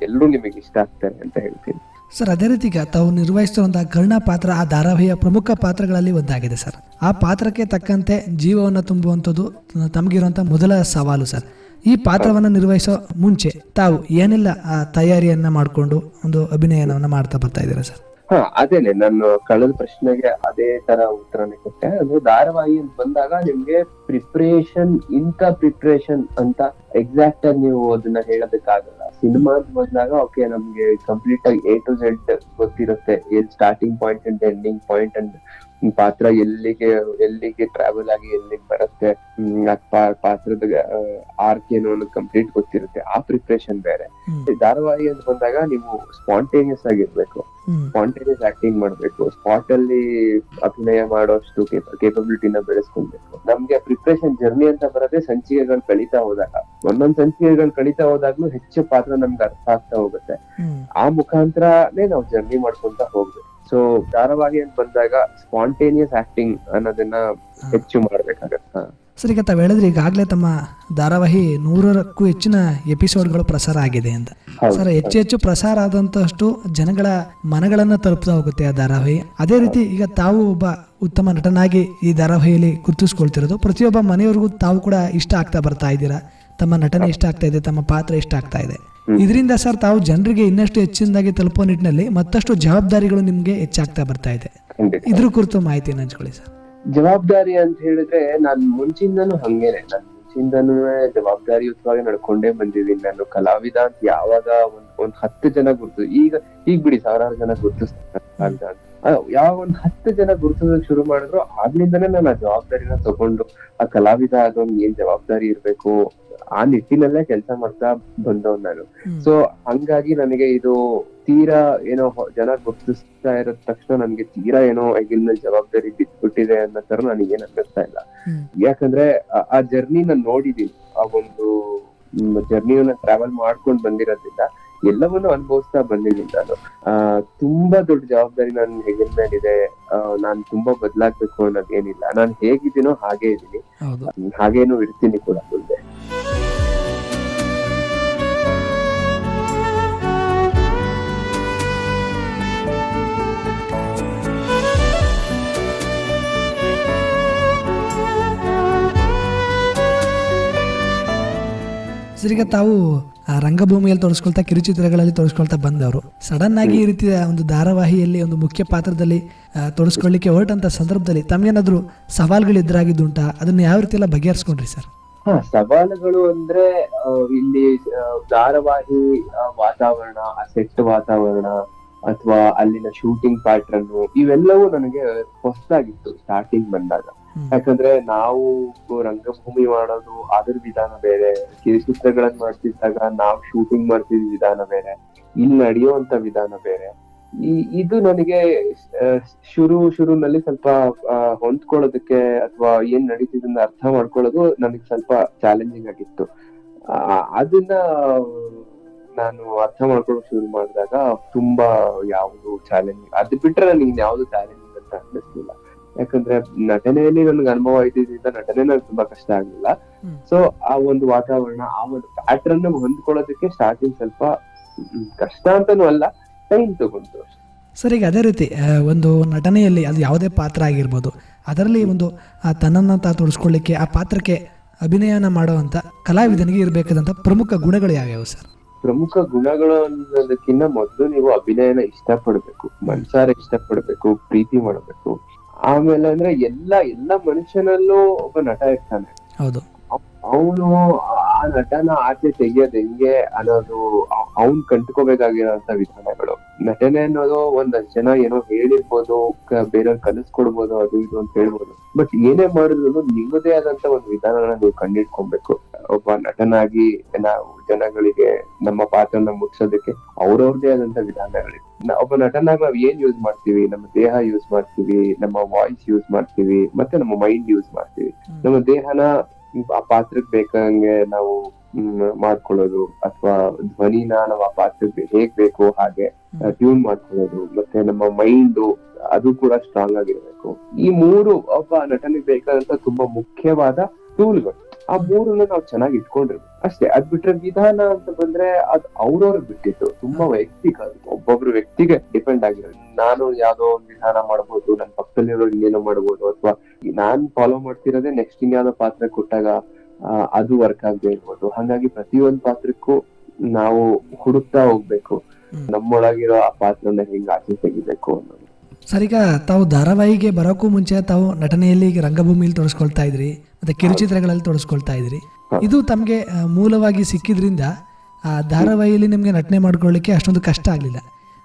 ಎಲ್ಲರೂ ನಿಮಗೆ ಇಷ್ಟ ಆಗ್ತಾರೆ ಅಂತ ಹೇಳ್ತೀನಿ. ಸರ್, ಅದೇ ರೀತಿ ಈಗ ತಾವು ನಿರ್ವಹಿಸುವಂತಹ ಕರ್ಣ ಪಾತ್ರ, ಆ ಧಾರಾವಾಹಿಯ ಪ್ರಮುಖ ಪಾತ್ರಗಳಲ್ಲಿ ಒಂದಾಗಿದೆ ಸರ್. ಆ ಪಾತ್ರಕ್ಕೆ ತಕ್ಕಂತೆ ಜೀವವನ್ನು ತುಂಬುವಂಥದ್ದು ತಮಗಿರುವಂಥ ಮೊದಲ ಸವಾಲು ಸರ್. ಈ ಪಾತ್ರವನ್ನು ನಿರ್ವಹಿಸೋ ಮುಂಚೆ ತಾವು ಏನೆಲ್ಲ ತಯಾರಿಯನ್ನ ಮಾಡಿಕೊಂಡು ಒಂದು ಅಭಿನಯನವನ್ನು ಮಾಡ್ತಾ ಬರ್ತಾ ಇದ್ದೀರಾ ಸರ್? ಹಾ ಅದೇನೆ ನಾನು ಕಳೆದ ಪ್ರಶ್ನೆಗೆ ಅದೇ ತರ ಉತ್ತರನೇ ಕೊಟ್ಟೆ. ಅದು ಧಾರಾವಾಹಿ ಅಂತ ಬಂದಾಗ ನಿಮ್ಗೆ ಪ್ರಿಪ್ರೇಷನ್ ಇಂಥ ಪ್ರಿಪ್ರೇಷನ್ ಅಂತ ಎಕ್ಸಾಕ್ಟ್ ಆಗಿ ನೀವು ಅದನ್ನ ಹೇಳೋದಕ್ಕಾಗಲ್ಲ. ಸಿನಿಮಾ ಅಂತ ಬಂದಾಗ ಓಕೆ ನಮ್ಗೆ ಕಂಪ್ಲೀಟ್ ಆಗಿ ಎ ಟು ಜೆಡ್ ಗೊತ್ತಿರುತ್ತೆ. Starting point and ending point and ಪಾತ್ರ ಎಲ್ಲಿಗೆ ಎಲ್ಲಿಗೆ ಟ್ರಾವೆಲ್ ಆಗಿ ಎಲ್ಲಿಗೆ ಬರುತ್ತೆ ಪಾತ್ರದ ಆರ್ಕ್ ಏನು ಅನ್ನೋದು ಕಂಪ್ಲೀಟ್ ಗೊತ್ತಿರುತ್ತೆ. ಆ ಪ್ರಿಪ್ರೇಷನ್ ಬೇರೆ. ಧಾರಾವಾಹಿ ಅಂತ ಬಂದಾಗ ನೀವು ಸ್ಪಾಂಟೇನಿಯಸ್ ಆಗಿರ್ಬೇಕು. ಸ್ಪಾಂಟೇನಿಯಸ್ ಆಕ್ಟಿಂಗ್ ಮಾಡ್ಬೇಕು. ಸ್ಪಾಟ್ ಅಲ್ಲಿ ಅಭಿನಯ ಮಾಡೋಷ್ಟು ಕೇಪಬಿಲಿಟಿನ ಬೆಳೆಸ್ಕೊಬೇಕು ನಮ್ಗೆ ಪ್ರಿಪ್ರೇಷನ್ ಜರ್ನಿ ಅಂತ ಬರೋದೇ ಸಂಚಿಕೆಗಳು ಕಳೀತಾ ಹೋದಾಗ ಒಂದೊಂದ್ ಸಂಚಿಕೆಗಳು ಕಳೀತಾ ಹೋದಾಗ್ಲೂ ಹೆಚ್ಚು ಪಾತ್ರ ನಮ್ಗೆ ಅರ್ಥ ಆಗ್ತಾ ಹೋಗುತ್ತೆ. ಆ ಮುಖಾಂತರನೇ ನಾವು ಜರ್ನಿ ಮಾಡ್ಕೊಂತ ಹೋಗ್ಬೇಕು. ಸೊ ಧಾರಾವಾಹಿ ಅಂತ ಬಂದಾಗ ಸ್ಪಾಂಟೇನಿಯಸ್ ಆಕ್ಟಿಂಗ್ ಅನ್ನೋದನ್ನ ಹೆಚ್ಚು ಮಾಡ್ಬೇಕಾಗತ್ತ. ಸರ್ ಈಗ ತಾವು ಹೇಳಿದ್ರೆ ಈಗಾಗಲೇ ತಮ್ಮ ಧಾರಾವಾಹಿ ನೂರಕ್ಕೂ ಹೆಚ್ಚಿನ ಎಪಿಸೋಡ್ಗಳು ಪ್ರಸಾರ ಆಗಿದೆ ಅಂತ. ಸರ್ ಹೆಚ್ಚು ಹೆಚ್ಚು ಪ್ರಸಾರ ಆದಂತಷ್ಟು ಜನಗಳ ಮನಗಳನ್ನ ತಲುಪ್ತಾ ಹೋಗುತ್ತೆ ಆ ಧಾರಾವಾಹಿ. ಅದೇ ರೀತಿ ಈಗ ತಾವು ಒಬ್ಬ ಉತ್ತಮ ನಟನಾಗಿ ಈ ಧಾರಾವಾಹಿಯಲ್ಲಿ ಗುರುತಿಸ್ಕೊಳ್ತಿರೋದು. ಪ್ರತಿಯೊಬ್ಬ ಮನೆಯವರಿಗೂ ತಾವು ಕೂಡ ಇಷ್ಟ ಆಗ್ತಾ ಬರ್ತಾ ಇದ್ದೀರಾ? ತಮ್ಮ ನಟನೆ ಇಷ್ಟ ಆಗ್ತಾ ಇದೆ ತಮ್ಮ ಪಾತ್ರ ಇಷ್ಟ ಆಗ್ತಾ ಇದೆ. ಇದರಿಂದ ಸರ್ ತಾವು ಜನರಿಗೆ ಇನ್ನಷ್ಟು ಹೆಚ್ಚಿನದಾಗಿ ತಲುಪೋ ನಿಟ್ಟಿನಲ್ಲಿ ಮತ್ತಷ್ಟು ಜವಾಬ್ದಾರಿಗಳು ನಿಮಗೆ ಹೆಚ್ಚಾಗ್ತಾ ಬರ್ತಾ ಇದೆ. ಇದ್ರ ಕುರಿತು ಮಾಹಿತಿ ಹಂಚ್ಕೊಳ್ಳಿ ಸರ್. ಜವಾಬ್ದಾರಿ ಅಂತ ಹೇಳಿದ್ರೆ ನಾನ್ ಮುಂಚಿಂದನೂ ಹಂಗೇನೆ. ನಾನು ಮುಂಚಿಂದನೂ ಜವಾಬ್ದಾರಿಯುತವಾಗಿ ನಡ್ಕೊಂಡೇ ಬಂದಿದ್ದೀನಿ. ನಾನು ಕಲಾವಿದ ಅಂತ ಯಾವಾಗ ಒಂದ್ ಒಂದ್ ಹತ್ತು ಜನ ಗುರ್ತು ಈಗ ಈಗ ಬಿಡಿ ಸಾವಿರಾರು ಜನ ಗುರ್ತಿಸ್ತಾರೆ. ಕಲಾವಿದ ಅಂತ. ಆ, ಯಾವಾಗ ಒಂದ್ ಹತ್ತು ಜನ ಗುರುತಿಸೋದಕ್ಕೆ ಶುರು ಮಾಡಿದ್ರು ಆಗ್ಲಿಂದಾನೇ ನಾನು ಆ ಜವಾಬ್ದಾರಿನ ತಗೊಂಡು ಆ ಕಲಾವಿದ ಆಗೋನ್ ಏನ್ ಜವಾಬ್ದಾರಿ ಇರ್ಬೇಕು ಆ ನಿಟ್ಟಿನಲ್ಲೇ ಕೆಲಸ ಮಾಡ್ತಾ ಬಂದವ್ ನಾನು. ಸೊ ಹಂಗಾಗಿ ನನಗೆ ಇದು ತೀರಾ ಏನೋ ಜನ ಗುರ್ತಿಸ್ತಾ ಇರೋ ತಕ್ಷಣ ನನ್ಗೆ ತೀರಾ ಏನೋ ಐಗಿಲ್ ಮೇಲೆ ಜವಾಬ್ದಾರಿ ಬಿದ್ದ್ಬಿಟ್ಟಿದೆ ಅನ್ನೋ ತರ ನನಗೇನ್ ಅನ್ನಿಸ್ತಾ ಇಲ್ಲ. ಯಾಕಂದ್ರೆ ಆ- ಆ ಜರ್ನಿ ನಾನು ನೋಡಿದೀನಿ. ಆ ಒಂದು ಜರ್ನಿಯನ್ನ ಟ್ರಾವೆಲ್ ಮಾಡ್ಕೊಂಡ್ ಬಂದಿರೋದ್ರಿಂದ ಎಲ್ಲವನ್ನೂ ಅನುಭವಿಸ್ತಾ ಬಂದಿದ್ದೀನಿ ನಾನು. ಆ ತುಂಬಾ ದೊಡ್ಡ ಜವಾಬ್ದಾರಿ ನನ್ ಹೆಗಲ್ ಮೇಲಿದೆ. ಆ, ನಾನ್ ತುಂಬಾ ಬದಲಾಗ್ಬೇಕು ಅನ್ನೋದೇನಿಲ್ಲ. ನಾನ್ ಹೇಗಿದ್ದೀನೋ ಹಾಗೆ ಇದ್ದೀನಿ. ಹಾಗೇನು ಇರ್ತೀನಿ ಕೂಡ ಮುಂದೆ. ಸರ್ ಈಗ ತಾವು ರಂಗಭೂಮಿಯಲ್ಲಿ ತೋರಿಸ್ಕೊಳ್ತಾ ಕಿರುಚಿತ್ರಗಳಲ್ಲಿ ತೋರಿಸ್ಕೊಳ್ತಾ ಬಂದವರು. ಸಡನ್ ಆಗಿ ಈ ರೀತಿಯ ಒಂದು ಧಾರಾವಾಹಿಯಲ್ಲಿ, ಒಂದು ಮುಖ್ಯ ಪಾತ್ರದಲ್ಲಿ ತೋರಿಸ್ಕೊಳ್ಳಿಕ್ಕೆ ಹೊರಟಂತ ಸಂದರ್ಭದಲ್ಲಿ ತಮ್ಗೇನಾದ್ರು ಸವಾಲುಗಳು ಎದುರಾಗಿದ್ದುಂಟಾ? ಅದನ್ನ ಯಾವ ರೀತಿ ಎಲ್ಲ ಬಗೆಹರಿಸ್ಕೊಂಡ್ರಿ ಸರ್? ಹಾ, ಸವಾಲುಗಳು ಅಂದ್ರೆ ಇಲ್ಲಿ ಧಾರಾವಾಹಿ ವಾತಾವರಣ, ಆ ಸೆಟ್ ವಾತಾವರಣ, ಅಥವಾ ಅಲ್ಲಿನ ಶೂಟಿಂಗ್ ಪ್ಯಾಟ್ರನ್ ಇವೆಲ್ಲವೂ ನನಗೆ ಹೊಸದಾಗಿತ್ತು ಸ್ಟಾರ್ಟಿಂಗ್ ಬಂದಾಗ. ಯಾಕಂದ್ರೆ ನಾವು ರಂಗಭೂಮಿ ಮಾಡೋದು ಅದ್ರ ವಿಧಾನ ಬೇರೆ. ಕಿರುಚಿತ್ರಗಳನ್ನ ಮಾಡ್ತಿದ್ದಾಗ ನಾವು ಶೂಟಿಂಗ್ ಮಾಡ್ತಿದ್ ವಿಧಾನ ಬೇರೆ. ಇಲ್ಲಿ ನಡೆಯುವಂತ ವಿಧಾನ ಬೇರೆ. ಈ, ಇದು ನನಗೆ ಶುರು, ಶುರುನಲ್ಲಿ ಸ್ವಲ್ಪ ಹೊಂದ್ಕೊಳ್ಳೋದಕ್ಕೆ ಅಥವಾ ಏನ್ ನಡೀತಿದನ್ನ ಅರ್ಥ ಮಾಡ್ಕೊಳ್ಳೋದು ನನಗೆ ಸ್ವಲ್ಪ ಚಾಲೆಂಜಿಂಗ್ ಆಗಿತ್ತು. ಅದನ್ನ ನಾನು ಅರ್ಥ ಮಾಡ್ಕೊಳ್ಳೋಕೆ ಶುರು ಮಾಡಿದಾಗ ತುಂಬಾ ಯಾವುದು ಚಾಲೆಂಜಿಂಗ್ ಅದು ಬಿಟ್ರೆ ನನಗೆ ಯಾವ್ದು ಚಾಲೆಂಜಿಂಗ್ ಅಂತ ಅನ್ನಿಸ್ಲಿಲ್ಲ ಯಾಕಂದ್ರೆ ನಟನೆಯಲ್ಲಿ ನನ್ಗೆ ಅನುಭವ ಇದ್ದಿದ್ರಿಂದ ನಟನೆ ನನಗೆ ತುಂಬಾ ಕಷ್ಟ ಆಗ್ಲಿಲ್ಲ. ಸೊ ಆ ಒಂದು ವಾತಾವರಣ ಆ ಒಂದು ಪ್ಯಾಟ್ರನ್ ಹೊಂದ್ಕೊಳ್ಳೋದಕ್ಕೆ ಸ್ಟಾರ್ಟಿಂಗ್ ಸ್ವಲ್ಪ ಕಷ್ಟ ಅಂತಾನೂ ಅಲ್ಲ ಟೈಮ್ ತಗೊಂಡು. ಸರ್ ಈಗ ಅದೇ ರೀತಿ ಒಂದು ನಟನೆಯಲ್ಲಿ ಅದು ಯಾವುದೇ ಪಾತ್ರ ಆಗಿರ್ಬೋದು ಅದರಲ್ಲಿ ಒಂದು ಆ, ತನ್ನನ್ನು ತಾ ತೊಡಸ್ಕೊಳ್ಳಿಕ್ಕೆ ಆ ಪಾತ್ರಕ್ಕೆ ಅಭಿನಯನ ಮಾಡುವಂತ ಕಲಾವಿದನಿಗೆ ಇರಬೇಕಾದಂತ ಪ್ರಮುಖ ಗುಣಗಳು ಯಾವ್ಯಾವು ಸರ್ ಪ್ರಮುಖ ಗುಣಗಳು ಅನ್ನೋದಕ್ಕಿಂತ ಮೊದಲು ನೀವು ಅಭಿನಯನ ಇಷ್ಟಪಡಬೇಕು ಮನ್ಸಾರ ಇಷ್ಟಪಡಬೇಕು ಪ್ರೀತಿ ಮಾಡ್ಬೇಕು ಆಮೇಲೆ ಅಂದ್ರೆ ಎಲ್ಲ ಎಲ್ಲ ಮನುಷ್ಯನಲ್ಲೂ ಒಬ್ಬ ನಟ ಇರ್ತಾನೆ. ಹೌದು. ಅವನು ಆ ನಟನ ಆಚೆ ತೆಗಿಯೋದ್ ಹೆಂಗೆ ಅನ್ನೋದು ಅವ್ನ್ ಕಂಟ್ಕೋಬೇಕಾಗಿರೋಂತ ವಿಧಾನಗಳು. ನಟನೆ ಅನ್ನೋದು ಒಂದಷ್ಟು ಜನ ಏನೋ ಹೇಳಿರ್ಬೋದು ಬೇರೆಯವ್ರ ಕಲಿಸ್ಕೊಡ್ಬೋದು ಅದು ಇದು ಅಂತ ಹೇಳ್ಬೋದು. ಬಟ್ ಏನೇ ಮಾಡಿದ್ರು ನಿಮ್ಮದೇ ಆದಂತ ಒಂದು ವಿಧಾನಗಳನ್ನ ನೀವು ಕಂಡಿಡ್ಕೊಬೇಕು ಒಬ್ಬ ನಟನಾಗಿ ನಾವು ಜನಗಳಿಗೆ ನಮ್ಮ ಪಾತ್ರನ ಮುಟ್ಸೋದಕ್ಕೆ ಅವ್ರವ್ರದೇ ಆದಂತ ವಿಧಾನಗಳಿವೆ. ಒಬ್ಬ ನಟನಾಗಿ ನಾವ್ ಏನ್ ಯೂಸ್ ಮಾಡ್ತೀವಿ? ನಮ್ಮ ದೇಹ ಯೂಸ್ ಮಾಡ್ತೀವಿ ನಮ್ಮ ವಾಯ್ಸ್ ಯೂಸ್ ಮಾಡ್ತೀವಿ ಮತ್ತೆ ನಮ್ಮ ಮೈಂಡ್ ಯೂಸ್ ಮಾಡ್ತೀವಿ. ನಮ್ಮ ದೇಹನ ಆ ಪಾತ್ರಕ್ ಬೇಕಂಗೆ ನಾವು ಮಾಡ್ಕೊಳ್ಳೋದು ಅಥವಾ ಧ್ವನಿನ ನಾವು ಆ ಪಾತ್ರಕ್ಕೆ ಹೇಗ್ ಬೇಕು ಹಾಗೆ ಟ್ಯೂನ್ ಮಾಡ್ಕೊಳ್ಳೋದು ಮತ್ತೆ ನಮ್ಮ ಮೈಂಡ್ ಅದು ಕೂಡ ಸ್ಟ್ರಾಂಗ್ ಆಗಿರ್ಬೇಕು. ಈ ಮೂರು ಒಬ್ಬ ನಟನಿಗೆ ಬೇಕಾದಂತ ತುಂಬಾ ಮುಖ್ಯವಾದ ಟೂಲ್ಗಳು. ಆ ಮೂರನ್ನ ನಾವು ಚೆನ್ನಾಗಿ ಇಟ್ಕೊಂಡಿರ್ಬೇಕು. ಅಷ್ಟೇ ಅದ್ ಬಿಟ್ರೆ ವಿಧಾನ ಅಂತ ಬಂದ್ರೆ ಅದ್ ಅವ್ರವ್ರ ಬಿಟ್ಟಿತ್ತು. ತುಂಬಾ ವೈಯಕ್ತಿಕ. ಒಬ್ಬೊಬ್ರು ವ್ಯಕ್ತಿಗೆ ಡಿಪೆಂಡ್ ಆಗಿರೋದು. ನಾನು ಯಾವ್ದೋ ಒಂದ್ ವಿಧಾನ ಮಾಡ್ಬೋದು ನನ್ ಪಕ್ಕದಲ್ಲಿರೋ ಇನ್ನೇನೋ ಮಾಡ್ಬೋದು ಅಥವಾ ನಾನ್ ಫಾಲೋ ಮಾಡ್ತಿರೋದೇ ನೆಕ್ಸ್ಟ್ ಇನ್ಯಾವ್ದೋ ಪಾತ್ರ ಕೊಟ್ಟಾಗ ಅದು ವರ್ಕ್ ಆಗದೆ ಇರ್ಬೋದು. ಹಾಗಾಗಿ ಪ್ರತಿಯೊಂದ್ ಪಾತ್ರಕ್ಕೂ ನಾವು ಹುಡುಕ್ತಾ ಹೋಗ್ಬೇಕು. ನಮ್ಮೊಳಗಿರೋ ಆ ಪಾತ್ರನ ಹೆಂಗ್ ಆಚೆ ತೆಗಿಬೇಕು ಅನ್ನೋದು. ಸರ್ ಈಗ ತಾವು ಧಾರಾವಾಹಿಗೆ ಬರೋಕ್ಕೂ ಮುಂಚೆ ತಾವು ನಟನೆಯಲ್ಲಿ ಈಗ ರಂಗಭೂಮಿಯಲ್ಲಿ ತೊಡಸ್ಕೊಳ್ತಾ ಇದ್ರಿ ಮತ್ತೆ ಕಿರುಚಿತ್ರಗಳಲ್ಲಿ ತೊಡಸ್ಕೊಳ್ತಾ ಇದ್ರಿ. ಇದು ತಮಗೆ ಮೂಲವಾಗಿ ಸಿಕ್ಕಿದ್ರಿಂದ ಆ ಧಾರಾವಾಹಿಯಲ್ಲಿ ನಿಮಗೆ ನಟನೆ ಮಾಡ್ಕೊಳ್ಳಿಕ್ಕೆ ಅಷ್ಟೊಂದು ಕಷ್ಟ ಆಗಲಿಲ್ಲ.